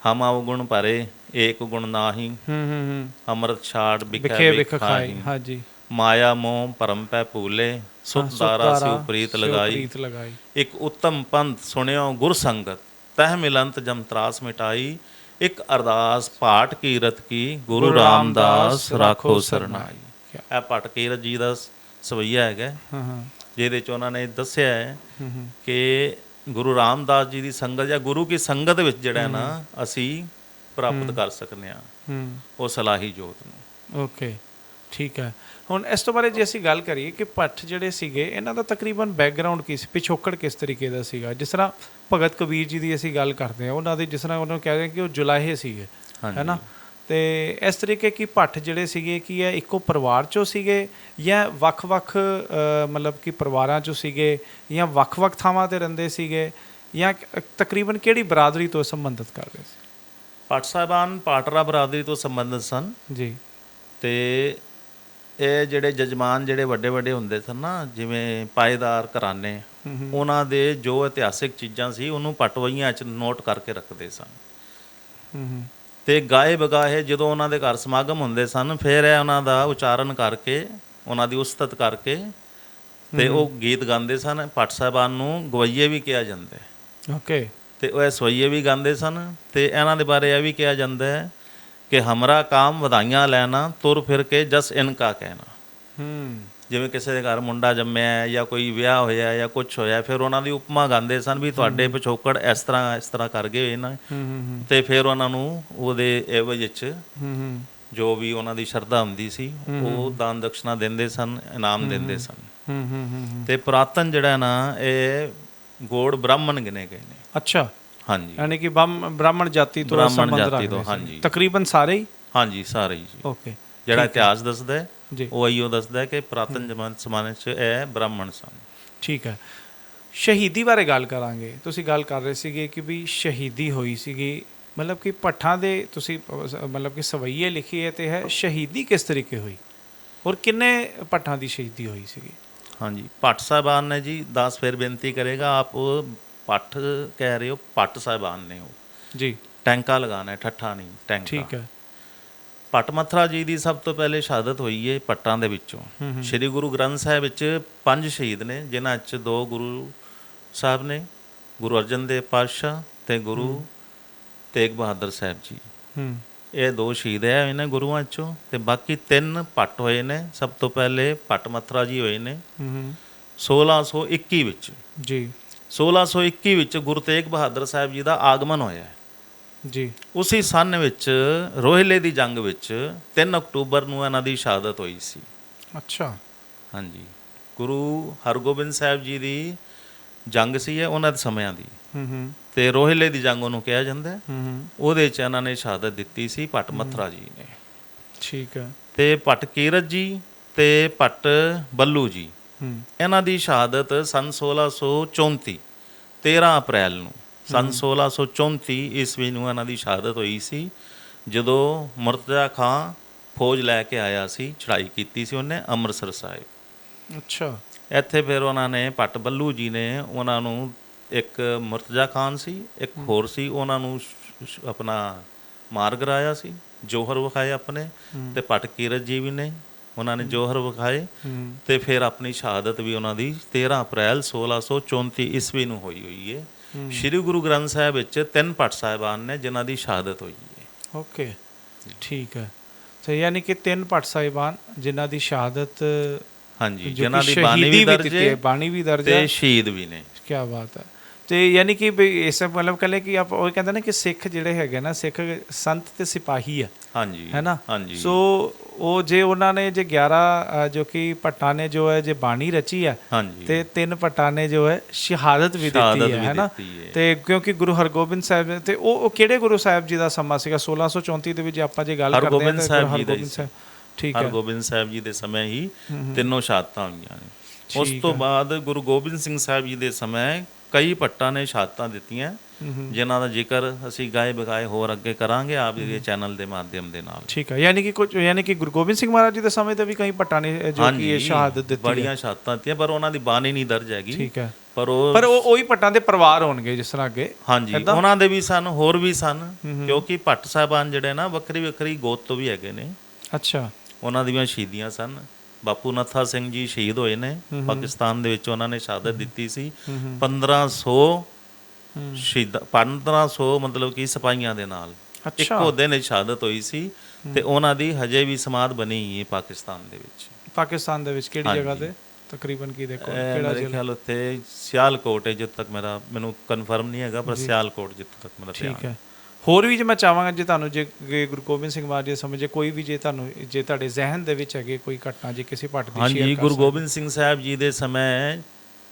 ਹਮ ਅਵਗੁਣ ਭਰੇ ਏਕ ਗੁਣ ਨਾਹੀ। ਹੂੰ ਹੂੰ ਅੰਮ੍ਰਿਤ ਛਾੜ ਵਿਖੇ ਵਿਖੇ ਖਾਈ ਹਾਂਜੀ। ਮਾਇਆ ਮੋਹ ਪਰਮ ਪੈ ਭੂਲੇ ਸੁਖ ਦਾਰਾ ਸਿਉ ਪ੍ਰੀਤ ਲਗਾਈ। ਇੱਕ ਉੱਤਮ ਪੰਥ ਸੁਣਿਓ ਗੁਰ ਸੰਗਤ ਤਹਿ ਮਿਲੰਤ ਜਮ ਤਰਾਸ ਮਿਟਾਈ। ਇੱਕ ਅਰਦਾਸ ਪਾਠ ਕੀਰਤ ਕੀ ਗੁਰੂ ਰਾਮਦਾਸ ਰਾਖੋ ਸਰਨਾਈ। ਇਹ ਪਾਠ ਕੀਰਤ ਜੀ ਦਾ ਸਵਈਆ ਹੈਗਾ। ਹਾਂ ਹਾਂ। ਜਿਹਦੇ ਚ ਉਹਨਾਂ ਨੇ ਦੱਸਿਆ ਹੈ ਕਿ ਗੁਰੂ ਰਾਮਦਾਸ ਜੀ ਦੀ ਸੰਗਤ ਜਾਂ ਗੁਰੂ ਕੀ ਸੰਗਤ ਵਿੱਚ ਜਿਹੜਾ ਨਾ ਅਸੀਂ ਪ੍ਰਾਪਤ ਕਰ ਸਕਨੇ ਆ ਹੂੰ। ਉਹ ਸਲਾਹੀ ਜੋਤ ਨੂੰ। ਓਕੇ ਠੀਕ ਹੈ। ਹੁਣ ਇਸ ਤੋਂ ਬਾਰੇ ਜੇ ਅਸੀਂ ਗੱਲ ਕਰੀਏ ਕਿ ਪੱਠ ਜਿਹੜੇ ਸੀਗੇ ਇਹਨਾਂ ਦਾ ਤਕਰੀਬਨ ਬੈਕਗ੍ਰਾਉਂਡ ਕੀ ਸੀ? ਪਿਛੋਕੜ ਕਿਸ ਤਰੀਕੇ ਦਾ ਸੀਗਾ? ਜਿਸ ਤਰ੍ਹਾਂ ਭਗਤ ਕਬੀਰ ਜੀ ਦੀ ਅਸੀਂ ਗੱਲ ਕਰਦੇ ਹਾਂ ਉਹਨਾਂ ਦੇ ਜਿਸ ਤਰ੍ਹਾਂ ਉਹਨਾਂ ਨੂੰ ਕਹਿੰਦੇ ਕਿ ਉਹ ਜੁਲਾਹੇ ਸੀਗੇ। ਹੈਨਾ ਤੇ ਇਸ ਤਰੀਕੇ ਕੀ ਪੱਠ ਜਿਹੜੇ ਸੀਗੇ ਕੀ ਇਹ ਇੱਕੋ ਪਰਿਵਾਰ ਚੋਂ ਸੀਗੇ ਜਾਂ ਵੱਖ-ਵੱਖ ਮਤਲਬ ਕਿ ਪਰਿਵਾਰਾਂ ਚੋਂ ਸੀਗੇ ਜਾਂ ਵੱਖ-ਵੱਖ ਥਾਵਾਂ ਤੇ ਰਹਿੰਦੇ ਸੀਗੇ ਜਾਂ ਤਕਰੀਬਨ ਕਿਹੜੀ ਬਰਾਦਰੀ ਤੋਂ ਸੰਬੰਧਿਤ ਕਰਦੇ ਸੀ? ਪਾਠ ਸਾਹਿਬਾਨ ਪਾਟਰਾ ਬਰਾਦਰੀ ਤੋਂ ਸੰਬੰਧਿਤ ਸਨ। ਜੀ। ਤੇ ਇਹ ਜਿਹੜੇ ਜਜਮਾਨ ਜਿਹੜੇ ਵੱਡੇ ਵੱਡੇ ਹੁੰਦੇ ਸਨ ਨਾ ਜਿਵੇਂ ਪਾਏਦਾਰ ਘਰਾਣੇ ਉਹਨਾਂ ਦੇ ਜੋ ਇਤਿਹਾਸਿਕ ਚੀਜ਼ਾਂ ਸੀ ਉਹਨੂੰ ਪਟਵਈਆਂ 'ਚ ਨੋਟ ਕਰਕੇ ਰੱਖਦੇ ਸਨ। ਹੂੰ ਹੂੰ। ਤੇ ਗਾਏ ਬਗਾਏ ਜਦੋਂ ਉਹਨਾਂ ਦੇ ਘਰ ਸਮਾਗਮ ਹੁੰਦੇ ਸਨ ਫਿਰ ਇਹ ਉਹਨਾਂ ਦਾ ਉਚਾਰਨ ਕਰਕੇ ਉਹਨਾਂ ਦੀ ਉਸਤਤ ਕਰਕੇ ਤੇ ਉਹ ਗੀਤ ਗਾਉਂਦੇ ਸਨ। ਪਟ ਸਾਹਿਬਾਨ ਨੂੰ ਗਵਈਏ ਵੀ ਕਿਹਾ ਜਾਂਦਾ ਹੈ। ਓਕੇ। ਤੇ ਉਹ ਇਹ ਸਵਈਏ ਵੀ ਗਾਉਂਦੇ ਸਨ ਤੇ ਇਹਨਾਂ ਦੇ ਬਾਰੇ ਇਹ ਵੀ ਕਿਹਾ ਜਾਂਦਾ ਹੈ ਕਿ ਹਮਰਾ ਕਾਮ ਵਧਾਈਆਂ ਲੈਣਾ ਤੁਰ ਫਿਰ ਕੇ ਜਸ ਇਨਕਾ ਕਹਿਣਾ। ਹੂੰ। ਜਿਵੇਂ ਕਿਸੇ ਦੇ ਘਰ ਮੁੰਡਾ ਜੰਮਿਆ ਹੈ ਜਾਂ ਕੋਈ ਵਿਆਹ ਹੋਇਆ ਹੈ ਜਾਂ ਕੁਝ ਹੋਇਆ ਫਿਰ ਉਹਨਾਂ ਦੀ ਉਪਮਾ ਗਾਉਂਦੇ ਸਨ ਵੀ ਤੁਹਾਡੇ ਪਿਛੋਕੜ ਇਸ ਤਰ੍ਹਾਂ ਇਸ ਤਰ੍ਹਾਂ ਕਰ ਗਏ ਹੋਏ ਨਾ। ਹੂੰ ਹੂੰ ਤੇ ਫਿਰ ਉਹਨਾਂ ਨੂੰ ਉਹਦੇ ਐਵਜ ਵਿੱਚ ਹੂੰ ਹੂੰ। ਜੋ ਵੀ ਉਹਨਾਂ ਦੀ ਸ਼ਰਧਾ ਹੁੰਦੀ ਸੀ ਉਹ ਦਾਨ ਦਕਸ਼ਨਾ ਦਿੰਦੇ ਸਨ ਇਨਾਮ ਦਿੰਦੇ ਸਨ। ਹੂੰ ਹੂੰ ਹੂੰ ਹੂੰ। ਤੇ ਪੁਰਾਤਨ ਜਿਹੜਾ ਨਾ ਇਹ ਗੋੜ ਬ੍ਰਾਹਮਣ ਗਿਣੇ ਗਏ ਨੇ। ਅੱਛਾ। ਹਾਂਜੀ। ਯਾਨੀ ਕਿ ਬ੍ਰਾਹਮ- ਬ੍ਰਾਹਮਣ ਜਾਤੀ ਤੋਂ ਬ੍ਰਾਹਮਣ ਸੰਬੰਧ ਜਾਤੀ ਰੱਖਦੇ ਤੋਂ, ਸੀ। ਹਾਂਜੀ। ਤਕਰੀਬਨ ਸਾਰੇ ਹੀ? ਹਾਂਜੀ ਸਾਰੇ ਹੀ ਜੀ। ਓਕੇ। ਜਿਹੜਾ ਇਤਿਹਾਸ ਦੱਸਦਾ ਹੈ ਉਹ ਆਈਓ ਦੱਸਦਾ ਕਿ ਪੁਰਾਤਨ ਜ਼ਮਾਨੇ ਜ਼ਮਾਨੇ 'ਚ ਇਹ ਬ੍ਰਾਹਮਣ ਸਨ। ਠੀਕ ਹੈ। ਸ਼ਹੀਦੀ ਬਾਰੇ ਗੱਲ ਕਰਾਂਗੇ। ਤੁਸੀਂ ਗੱਲ ਕਰ ਰਹੇ ਸੀਗੇ ਕਿ ਵੀ ਸ਼ਹੀਦੀ ਹੋਈ ਸੀਗੀ। ਮਤਲਬ ਕਿ ਪੱਠਾਂ ਦੇ ਤੁਸੀਂ ਮਤਲਬ ਕਿ ਸਵਈਏ ਲਿਖੀ ਹੈ ਤੇ ਹੈ ਸ਼ਹੀਦੀ ਕਿਸ ਤਰੀਕੇ ਹੋਈ? ਔਰ ਕਿੰਨੇ ਪੱਠਾਂ ਦੀ ਸ਼ਹੀਦੀ ਹੋਈ ਸੀਗੀ? ਹਾਂਜੀ। ਭੱਟ ਸਾਹਿਬਾਨ ਨੇ ਜੀ 10 ਫਿਰ ਬੇਨਤੀ ਕਰੇਗਾ ਆਪ ਪੱਠ ਕਹਿ ਰਹੇ ਹੋ ਪੱਟ ਸਾਹਿਬਾਨ ਨੇ ਉਹ। ਜੀ। ਟੈਂਕਾ ਲਗਾਣਾ ਠੱਠਾ ਨਹੀਂ ਟੈਂਕਾ। ਠੀਕ ਹੈ। ਪਟ ਮਥਰਾ ਜੀ ਦੀ ਸਭ ਤੋਂ ਪਹਿਲੇ ਸ਼ਹਾਦਤ ਹੋਈ ਹੈ ਪੱਟਾਂ ਦੇ ਵਿੱਚੋਂ। ਸ੍ਰੀ ਗੁਰੂ ਗ੍ਰੰਥ ਸਾਹਿਬ ਵਿੱਚ ਪੰਜ ਸ਼ਹੀਦ ਨੇ ਜਿਨ੍ਹਾਂ 'ਚ ਦੋ ਗੁਰੂ ਸਾਹਿਬ ਨੇ ਗੁਰੂ ਅਰਜਨ ਦੇਵ ਪਾਤਸ਼ਾਹ ਤੇ ਗੁਰੂ ਤੇਗ ਬਹਾਦਰ ਸਾਹਿਬ ਜੀ। ਹੂੰ। ਇਹ ਦੋ ਸ਼ਹੀਦ ਹੈ ਇਹਨਾਂ ਗੁਰੂਆਂ 'ਚੋਂ ਤੇ ਬਾਕੀ ਤਿੰਨ ਪੱਟ ਹੋਏ ਨੇ ਸਭ ਤੋਂ ਪਹਿਲੇ ਪਟ ਮਥਰਾ ਜੀ ਹੋਏ ਨੇ। ਹੂੰ ਹੂੰ। 1621 ਵਿੱਚ ਜੀ। 1621 ਵਿੱਚ ਗੁਰੂ ਤੇਗ ਬਹਾਦਰ ਸਾਹਿਬ ਜੀ ਦਾ ਆਗਮਨ ਹੋਇਆ। ਹੈ ਜੀ। ਉਸੇ ਸੰਨ ਵਿੱਚ ਰੋਹਿਲੇ ਦੀ ਜੰਗ ਵਿੱਚ 3 ਅਕਤੂਬਰ ਨੂੰ ਇਹਨਾਂ ਦੀ ਸ਼ਹਾਦਤ ਹੋਈ ਸੀ ਅੱਛਾ ਹਾਂਜੀ ਗੁਰੂ ਹਰਗੋਬਿੰਦ ਸਾਹਿਬ ਜੀ ਦੀ ਜੰਗ ਸੀ ਇਹ ਉਹਨਾਂ ਦੇ ਸਮਿਆਂ ਦੀ ਹੂੰ ਹੂੰ ਤੇ ਰੋਹਿਲੇ ਦੀ ਜੰਗ ਉਹਨੂੰ ਕਿਹਾ ਜਾਂਦਾ ਹੈ। ਹੂੰ ਹੂੰ ਉਹਦੇ ਚ ਇਹਨਾਂ ਨੇ ਸ਼ਹਾਦਤ ਦਿੱਤੀ ਸੀ ਭੱਟ ਮਥਰਾ ਜੀ ਨੇ ਠੀਕ ਹੈ ਤੇ ਭੱਟ ਕੀਰਤ ਜੀ ਤੇ ਭੱਟ ਬੱਲੂ ਜੀ ਹੂੰ ਇਹਨਾਂ ਦੀ ਸ਼ਹਾਦਤ ਸਨ 1634 13 ਅਪ੍ਰੈਲ ਨੂੰ ਸਨ 1634 ਈਸਵੀ ਨੂੰ ਇਹਨਾਂ ਦੀ ਸ਼ਹਾਦਤ ਹੋਈ ਸੀ ਜਦੋਂ ਮੁਰਤਜ਼ਾ ਖਾਂ ਫੌਜ ਲੈ ਕੇ ਆਇਆ ਸੀ ਚੜ੍ਹਾਈ ਕੀਤੀ ਸੀ ਉਹਨੇ ਅੰਮ੍ਰਿਤਸਰ ਸਾਹਿਬ। ਅੱਛਾ। ਇੱਥੇ ਫਿਰ ਉਹਨਾਂ ਨੇ ਭੱਟ ਬੱਲੂ ਜੀ ਨੇ ਉਹਨਾਂ ਨੂੰ ਇੱਕ ਮੁਰਤਜ਼ਾ ਖਾਨ ਸੀ ਇੱਕ ਹੋਰ ਸੀ ਉਹਨਾਂ ਨੂੰ ਆਪਣਾ ਮਾਰ ਕਰਾਇਆ ਸੀ ਜੋਹਰ ਵਿਖਾਏ ਆਪਣੇ ਤੇ ਭੱਟ ਕੀਰਤ ਜੀ ਵੀ ਨੇ ਉਹਨਾਂ ਨੇ ਜੋਹਰ ਵਿਖਾਏ ਤੇ ਫਿਰ ਆਪਣੀ ਸ਼ਹਾਦਤ ਵੀ ਉਹਨਾਂ ਦੀ 13 ਅਪ੍ਰੈਲ 1634 ਈਸਵੀ ਨੂੰ ਹੋਈ ਹੋਈ ਹੈ ਸ੍ਰੀ ਗੁਰੂ ਗ੍ਰੰਥ ਸਾਹਿਬ ਵਿੱਚ ਤਿੰਨ ਭੱਟ ਸਾਹਿਬਾਨ ਨੇ ਜਿਨ੍ਹਾਂ ਦੀ ਸ਼ਹਾਦਤ ਹੋਈ ਹੈ। ਓਕੇ ਠੀਕ ਹੈ। ਤੇ ਯਾਨੀ ਕਿ ਤਿੰਨ ਭੱਟ ਸਾਹਿਬਾਨ ਜਿਨ੍ਹਾਂ ਦੀ ਸ਼ਹਾਦਤ ਹਾਂਜੀ ਜਿਨ੍ਹਾਂ ਦੀ ਬਾਣੀ ਵੀ ਦਰਜ ਹੈ ਬਾਣੀ ਵੀ ਦਰਜ ਹੈ। ਤੇ ਸ਼ਹੀਦ ਵੀ ਨੇ। ਕੀ ਬਾਤ ਹੈ। ਤੇ ਯਾਨੀ ਕਿ ਇਸ ਮਤਲਬ ਕਹਿੰਦੇ ਕਿ ਆਪ ਉਹ ਕਹਿੰਦੇ ਨੇ ਕਿ ਸਿੱਖ ਜਿਹੜੇ ਹੈਗੇ ਨਾ ਸਿੱਖ ਸੰਤ ਤੇ ਸਿਪਾਹੀ ਆ। ਹਾਂਜੀ ਹੈ ਨਾ? ਸੋ ਉਹ ਜੇ ਉਹਨਾਂ ਨੇ ਜੇ 11 ਅ, ਜੋ ਕਿ ਭੱਟਾਂ ਨੇ ਜੋ ਹੈ ਜੇ ਬਾਣੀ ਰਚੀ ਹੈ ਤੇ ਤਿੰਨ ਭੱਟਾਂ ਨੇ ਜੋ ਹੈ ਸ਼ਹਾਦਤ ਵੀ ਦਿੱਤੀ ਹੈ ਹੈਨਾ। ਤੇ ਕਿਉਂਕਿ ਗੁਰੂ ਹਰਗੋਬਿੰਦ ਸਾਹਿਬ ਤੇ ਉਹ ਕਿਹੜੇ ਗੁਰੂ ਸਾਹਿਬ ਜੀ ਦਾ ਸਮਾਂ ਸੀਗਾ? 1634 ਦੇ ਵਿੱਚ ਆਪਾਂ ਜੇ ਗੱਲ ਕਰਦੇ ਹਾਂ ਹਰਗੋਬਿੰਦ ਸਾਹਿਬ ਜੀ ਦਾ ਠੀਕ ਹੈ। ਹਰਗੋਬਿੰਦ ਸਾਹਿਬ ਜੀ ਦੇ ਸਮੇਂ ਹੀ ਤਿੰਨੋਂ ਸ਼ਹਾਦਤਾਂ ਹੋਈਆਂ ਨੇ। ਉਸ ਤੋਂ ਬਾਅਦ ਗੁਰੂ ਗੋਬਿੰਦ ਸਿੰਘ ਸਾਹਿਬ ਜੀ ਦੇ ਸਮੇਂ ਕਈ ਭੱਟਾਂ ਨੇ ਸ਼ਹਾਦਤਾਂ ਦਿੱਤੀਆਂ। ਜਿਨ੍ਹਾਂ ਦਾ ਜ਼ਿਕਰ ਅਸੀਂ ਗਾਏ ਬਗਾਏ ਹੋਰ ਅੱਗੇ ਕਰਾਂਗੇ ਆਪ ਜੀ ਦੇ ਚੈਨਲ ਦੇ ਮਾਧਿਅਮ ਦੇ ਨਾਲ। ਠੀਕ ਹੈ ਯਾਨੀ ਕਿ ਕੁਝ ਯਾਨੀ ਕਿ ਗੁਰੂ ਗੋਬਿੰਦ ਸਿੰਘ ਮਹਾਰਾਜ ਜੀ ਦੇ ਸਮੇਂ ਤੇ ਵੀ ਕਈ ਭੱਟਾਂ ਨੇ ਜੋ ਕਿ ਇਹ ਸ਼ਹਾਦਤ ਦਿੱਤੀ ਬੜੀਆਂ ਸ਼ਹਾਦਤਾਂ ਦਿੱਤੀਆਂ ਪਰ ਉਹਨਾਂ ਦੀ ਬਾਣੀ ਨਹੀਂ ਦਰਜ ਹੈਗੀ। ਠੀਕ ਹੈ ਪਰ ਉਹ ਪਰ ਉਹ ਉਹੀ ਭੱਟਾਂ ਦੇ ਪਰਿਵਾਰ ਹੋਣਗੇ ਜਿਸ ਤਰ੍ਹਾਂ ਅੱਗੇ। ਹਾਂਜੀ ਉਹਨਾਂ ਦੇ ਵੀ ਸਨ ਹੋਰ ਵੀ ਸਨ ਕਿਉਂਕਿ ਭੱਟ ਸਾਹਿਬਾਨ ਜਿਹੜੇ ਨਾ ਵੱਖਰੀ ਵੱਖਰੀ ਗੋਤ ਤੋਂ ਵੀ ਹੈਗੇ ਨੇ। ਅੱਛਾ। ਉਹਨਾਂ ਦੀਆਂ ਸ਼ਹੀਦੀਆਂ ਸਨ। ਬਾਪੂ ਨੱਥਾ ਸਿੰਘ ਜੀ ਸ਼ਹੀਦ ਹੋਏ ਨੇ ਪਾਕਿਸਤਾਨ ਦੇ ਵਿੱਚ ਉਹਨਾਂ ਨੇ ਸ਼ਹਾਦਤ ਦਿੱਤੀ ਸੀ। 1500 ਸ਼ਹੀਦ 1500 ਮਤਲਬ ਕਿ ਸਿਪਾਹੀਆਂ ਦੇ ਨਾਲ। ਇੱਕੋ ਦਿਨ ਇਹ ਸ਼ਹਾਦਤ ਹੋਈ ਸੀ ਤੇ ਉਹਨਾਂ ਦੀ ਹਜੇ ਵੀ ਸਮਾਧ ਬਣੀ ਹੋਈ ਹੈ ਪਾਕਿਸਤਾਨ ਦੇ ਵਿੱਚ। ਪਾਕਿਸਤਾਨ ਦੇ ਵਿੱਚ ਕਿਹੜੀ ਜਗ੍ਹਾ ਤੇ? ਤਕਰੀਬਨ ਕੀ ਦੇਖੋ ਇਹ ਮੇਰੇ ਖਿਆਲ ਉੱਤੇ ਸਿਆਲਕੋਟ ਹੈ ਜਿੱਥੇ ਤੱਕ ਮੇਰਾ ਮੈਨੂੰ ਕਨਫਰਮ ਨਹੀਂ ਹੈਗਾ ਪਰ ਸਿਆਲਕੋਟ ਜਿੱਥੇ ਤੱਕ ਮੇਰਾ ਧਿਆਨ ਠੀਕ ਹੈ। ਹੋਰ ਵੀ ਜੇ ਮੈਂ ਚਾਹਾਂਗਾ ਜੇ ਤੁਹਾਨੂੰ ਜੇ ਗੁਰੂ ਗੋਬਿੰਦ ਸਿੰਘ ਮਹਾਰਾਜ ਜੀ ਸਮਝੇ ਕੋਈ ਵੀ ਜੇ ਤੁਹਾਨੂੰ ਜੇ ਤੁਹਾਡੇ ਜ਼ਿਹਨ ਦੇ ਵਿੱਚ ਹੈਗੇ ਕੋਈ ਘਟਨਾ ਜੇ ਕਿਸੇ ਭੱਟ ਦੀ ਹਾਂਜੀ ਸ਼ੇਅਰ ਗੁਰੂ ਗੋਬਿੰਦ ਸਿੰਘ ਸਾਹਿਬ ਜੀ ਦੇ ਸਮੇਂ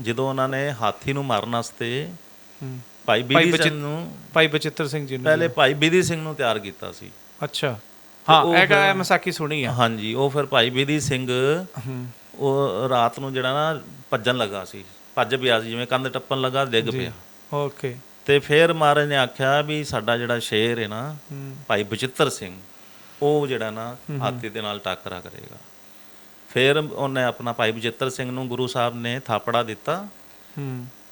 ਜਦੋਂ ਉਹਨਾਂ ਨੇ ਹਾਥੀ ਨੂੰ ਮਾਰਨ ਵਾਸਤੇ ਭਾਈ ਬੀਦੀ ਸਿੰਘ ਨੂੰ ਭਾਈ ਬਚਿੱਤਰ ਸਿੰਘ ਜੀ ਨੂੰ ਪਹਿਲੇ ਭਾਈ ਬੀਦੀ ਸਿੰਘ ਨੂੰ ਤਿਆਰ ਕੀਤਾ ਸੀ। ਅੱਛਾ। ਹਾਂ ਇਹ ਗਾ ਇਹ ਮਸਾਕੀ ਸੁਣੀ ਆ। ਹਾਂਜੀ ਉਹ ਫਿਰ ਭਾਈ ਬੀਦੀ ਸਿੰਘ ਉਹ ਰਾਤ ਨੂੰ ਜਿਹੜਾ ਨਾ ਭੱਜਣ ਲੱਗਾ ਸੀ। ਭੱਜ ਪਿਆ ਸੀ ਜਿਵੇਂ ਕੰਧ ਟੱਪਣ ਲੱਗਾ ਡਿੱਗ ਪਿਆ। ਓਕੇ। ਤੇ ਫਿਰ ਮਹਾਰਾਜ ਨੇ ਆਖਿਆ ਵੀ ਸਾਡਾ ਜਿਹੜਾ ਸ਼ੇਰ ਹੈ ਨਾ ਭਾਈ ਬਚਿੱਤਰ ਸਿੰਘ ਉਹ ਜਿਹੜਾ ਨਾ ਹਾਥੀ ਦੇ ਨਾਲ ਟੱਕਰਾ ਕਰੇਗਾ ਫਿਰ ਉਹਨੇ ਆਪਣਾ ਭਾਈ ਬਚਿੱਤਰ ਸਿੰਘ ਨੂੰ ਗੁਰੂ ਸਾਹਿਬ ਨੇ ਥਾਪੜਾ ਦਿੱਤਾ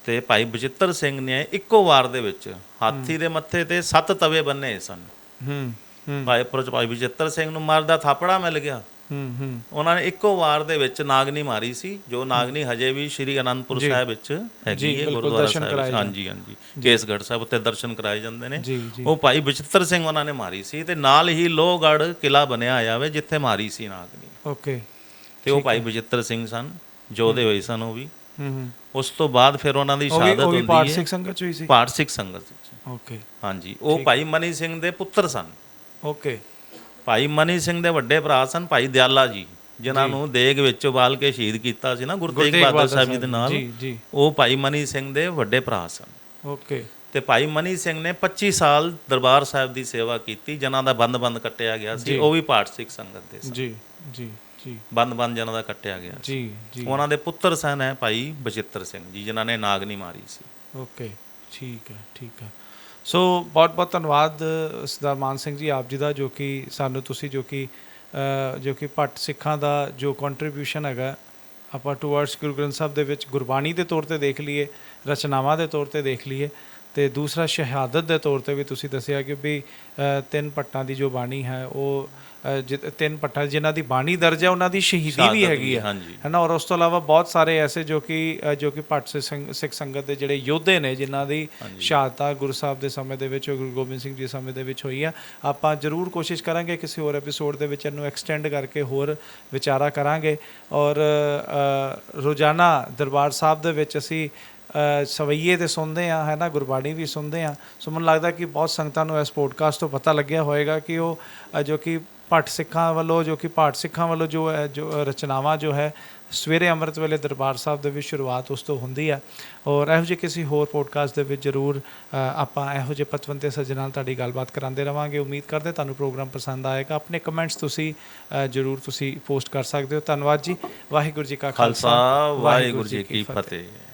ਤੇ ਭਾਈ ਬਚਿੱਤਰ ਸਿੰਘ ਨੇ ਇੱਕੋ ਵਾਰ ਦੇ ਵਿੱਚ ਹਾਥੀ ਦੇ ਮੱਥੇ ਤੇ ਸੱਤ ਤਵੇ ਬੰਨੇ ਸਨ। ਹੂੰ ਹੂੰ। ਭਾਈ ਪੁਰਚ ਭਾਈ ਬਚਿੱਤਰ ਸਿੰਘ ਨੂੰ ਮਾਰਦਾ ਥਾਪੜਾ ਮਿਲ ਗਿਆ। ਹੂੰ ਹੂੰ। ਉਹਨਾਂ ਨੇ ਇੱਕੋ ਵਾਰ ਦੇ ਵਿੱਚ ਨਾਗਨੀ ਮਾਰੀ ਸੀ ਜੋ ਨਾਗਨੀ ਹਜੇ ਵੀ ਸ਼੍ਰੀ ਅਨੰਦਪੁਰ ਸਾਹਿਬ ਵਿੱਚ ਹੈਗੀ ਹੈ ਗੁਰਦੁਆਰਾ ਸਾਹਿਬ। ਹਾਂਜੀ ਹਾਂਜੀ। ਕੇਸਗੜ੍ਹ ਸਾਹਿਬ ਉੱਤੇ ਦਰਸ਼ਨ ਕਰਾਏ ਜਾਂਦੇ ਨੇ। ਉਹ ਭਾਈ ਬਚਿੱਤਰ ਸਿੰਘ ਉਹਨਾਂ ਨੇ ਮਾਰੀ ਸੀ ਤੇ ਨਾਲ ਹੀ ਲੋਹਗੜ੍ਹ ਕਿਲਾ ਬਣਿਆ ਹੋਇਆ ਵੇ ਜਿੱਥੇ ਮਾਰੀ ਸੀ ਨਾਗਨੀ। ਓਕੇ। ਤੇ ਉਹ ਭਾਈ ਬਚਿੱਤਰ ਸਿੰਘ ਸਨ ਜੋਧੇ ਹੋਏ ਸਨ ਉਹ ਵੀ। ਹੂੰ ਹੂੰ। ਉਸ ਤੋਂ ਬਾਅਦ ਫਿਰ ਉਹਨਾਂ ਦੀ ਸ਼ਹਾਦਤ ਪਾਠ ਹੁੰਦੀ ਹੈ। ਸਿੱਖ ਸੰਗਤ ਚ ਹੋਈ ਸੀ? ਪਾਠ ਸਿੱਖ ਸੰਗਤ ਵਿੱਚ ਓਕੇ। ਹਾਂਜੀ। ਉਹ ਭਾਈ ਮਨੀ ਸਿੰਘ ਦੇ ਪੁੱਤਰ ਸਨ। ਓਕੇ। ਭਾਈ ਮਨੀ ਸਿੰਘ ਦੇ ਵੱਡੇ ਭਰਾ ਸਨ ਭਾਈ ਦਿਆਲਾ ਜੀ ਜਿਨ੍ਹਾਂ ਨੂੰ ਦੇਗ ਵਿੱਚ ਉਬਾਲ ਕੇ ਸ਼ਹੀਦ ਕੀਤਾ ਸੀ ਨਾ ਗੁਰੂ ਤੇਗ ਬਹਾਦਰ ਸਾਹਿਬ ਜੀ ਦੇ ਨਾਲ। ਉਹ ਭਾਈ ਮਨੀ ਸਿੰਘ ਦੇ ਵੱਡੇ ਭਰਾ ਸਨ। ਓਕੇ। ਤੇ ਭਾਈ ਮਨੀ ਸਿੰਘ ਨੇ 25 ਸਾਲ ਦਰਬਾਰ ਸਾਹਿਬ ਦੀ ਸੇਵਾ ਕੀਤੀ ਜਿਨ੍ਹਾਂ ਦਾ ਬੰਦ-ਬੰਦ ਕੱਟਿਆ ਗਿਆ ਸੀ ਉਹ ਵੀ ਪਾਠ ਸਿੱਖ ਸੰਗਤ ਦੇ ਸਨ। ਜੀ ਜੀ ਜੀ। ਬੰਦ-ਬੰਦ ਜਿਨ੍ਹਾਂ ਦਾ ਕੱਟਿਆ ਗਿਆ ਜੀ ਜੀ। ਉਹਨਾਂ ਦੇ ਪੁੱਤਰ ਸਨ ਹੈ ਭਾਈ ਬਚਿੱਤਰ ਸਿੰਘ ਜੀ ਜਿਨ੍ਹਾਂ ਨੇ ਨਾਗਨੀ ਮਾਰੀ ਸੀ। ਓਕੇ ਠੀਕ ਹੈ ਠੀਕ ਹੈ। ਸੋ ਬਹੁਤ ਬਹੁਤ ਧੰਨਵਾਦ ਸਰਦਾਰ ਮਾਨ ਸਿੰਘ ਜੀ ਆਪ ਜੀ ਦਾ, ਜੋ ਕਿ ਸਾਨੂੰ ਤੁਸੀਂ ਜੋ ਕਿ ਜੋ ਕਿ ਭੱਟ ਸਿੱਖਾਂ ਦਾ ਜੋ ਕੰਟਰੀਬਿਊਸ਼ਨ ਹੈਗਾ, ਆਪਾਂ ਟੁਵਰਡਸ ਗੁਰੂ ਗ੍ਰੰਥ ਸਾਹਿਬ ਦੇ ਵਿੱਚ ਗੁਰਬਾਣੀ ਦੇ ਤੌਰ ਤੇ ਦੇਖ ਲਈਏ, ਰਚਨਾਵਾਂ ਦੇ ਤੌਰ ਤੇ ਦੇਖ ਲਈਏ, ਤੇ ਦੂਸਰਾ ਸ਼ਹਾਦਤ ਦੇ ਤੌਰ ਤੇ ਵੀ ਤੁਸੀਂ ਦੱਸਿਆ ਕਿ ਵੀ ਤਿੰਨ ਭੱਟਾਂ ਦੀ ਜੋ ਬਾਣੀ ਹੈ, ਉਹ ਤਿੰਨ ਭੱਟਾਂ ਜਿਨ੍ਹਾਂ ਦੀ ਬਾਣੀ ਦਰਜ ਹੈ ਉਹਨਾਂ ਦੀ ਸ਼ਹੀਦੀ ਵੀ ਹੈਗੀ ਹੈ। ਹਾਂਜੀ। ਹੈ ਨਾ ਔਰ ਉਸ ਤੋਂ ਇਲਾਵਾ ਬਹੁਤ ਸਾਰੇ ਐਸੇ ਜੋ ਕਿ ਜੋ ਕਿ ਭੱਟ ਸਿੱਖ ਸੰਗ- ਸਿੱਖ ਸੰਗਤ ਦੇ ਜਿਹੜੇ ਯੋਧੇ ਨੇ ਜਿਨ੍ਹਾਂ ਦੀ ਸ਼ਹਾਦਤਾਂ ਗੁਰੂ ਸਾਹਿਬ ਦੇ ਸਮੇਂ ਦੇ ਵਿੱਚ ਗੁਰੂ ਗੋਬਿੰਦ ਸਿੰਘ ਜੀ ਦੇ ਸਮੇਂ ਦੇ ਵਿੱਚ ਹੋਈ ਆ ਆਪਾਂ ਜ਼ਰੂਰ ਕੋਸ਼ਿਸ਼ ਕਰਾਂਗੇ ਕਿਸੇ ਹੋਰ ਐਪੀਸੋਡ ਦੇ ਵਿੱਚ ਇਹਨੂੰ ਐਕਸਟੈਂਡ ਕਰਕੇ ਹੋਰ ਵਿਚਾਰਾ ਕਰਾਂਗੇ। ਔਰ ਰੋਜ਼ਾਨਾ ਦਰਬਾਰ ਸਾਹਿਬ ਦੇ ਵਿੱਚ ਅਸੀਂ ਸਵਈਏ ਤੇ ਸੁਣਦੇ ਆ ਹੈ ਨਾ ਗੁਰਬਾਣੀ ਵੀ ਸੁਣਦੇ ਆ ਸੋ ਮੈਨੂੰ ਲੱਗਦਾ ਕਿ ਬਹੁਤ ਸੰਗਤਾਂ ਨੂੰ ਇਸ ਪੋਡਕਾਸਟ ਤੋਂ ਪਤਾ ਲੱਗਿਆ ਹੋਵੇਗਾ ਕਿ ਉਹ ਜੋ ਕਿ ਭੱਟ ਸਿੱਖਾਂ ਵੱਲੋਂ ਜੋ ਕਿ ਪਾਠ ਸਿੱਖਾਂ ਵੱਲੋਂ ਜੋ ਹੈ ਜੋ ਰਚਨਾਵਾਂ ਜੋ ਹੈ ਸਵੇਰੇ ਅੰਮ੍ਰਿਤ ਵੇਲੇ ਦਰਬਾਰ ਸਾਹਿਬ ਦੇ ਵਿੱਚ ਸ਼ੁਰੂਆਤ ਉਸ ਤੋਂ ਹੁੰਦੀ ਹੈ। ਔਰ ਇਹੋ ਜਿਹੇ ਕਿਸੇ ਹੋਰ ਪੋਡਕਾਸਟ ਦੇ ਵਿੱਚ ਜ਼ਰੂਰ ਆਪਾਂ ਇਹੋ ਜਿਹੇ ਪਤਵੰਤੇ ਸੱਜਣਾਂ ਨਾਲ ਤੁਹਾਡੀ ਗੱਲਬਾਤ ਕਰਾਉਂਦੇ ਰਵਾਂਗੇ। ਉਮੀਦ ਕਰਦੇ ਤੁਹਾਨੂੰ ਪ੍ਰੋਗਰਾਮ ਪਸੰਦ ਆਏਗਾ। ਆਪਣੇ ਕਮੈਂਟਸ ਤੁਸੀਂ ਜ਼ਰੂਰ ਤੁਸੀਂ ਪੋਸਟ ਕਰ ਸਕਦੇ ਹੋ। ਧੰਨਵਾਦ ਜੀ। ਵਾਹਿਗੁਰੂ ਜੀ ਕਾ ਖਾਲਸਾ। ਵਾਹਿਗੁਰੂ ਜੀ ਕੀ ਫਤਿਹ।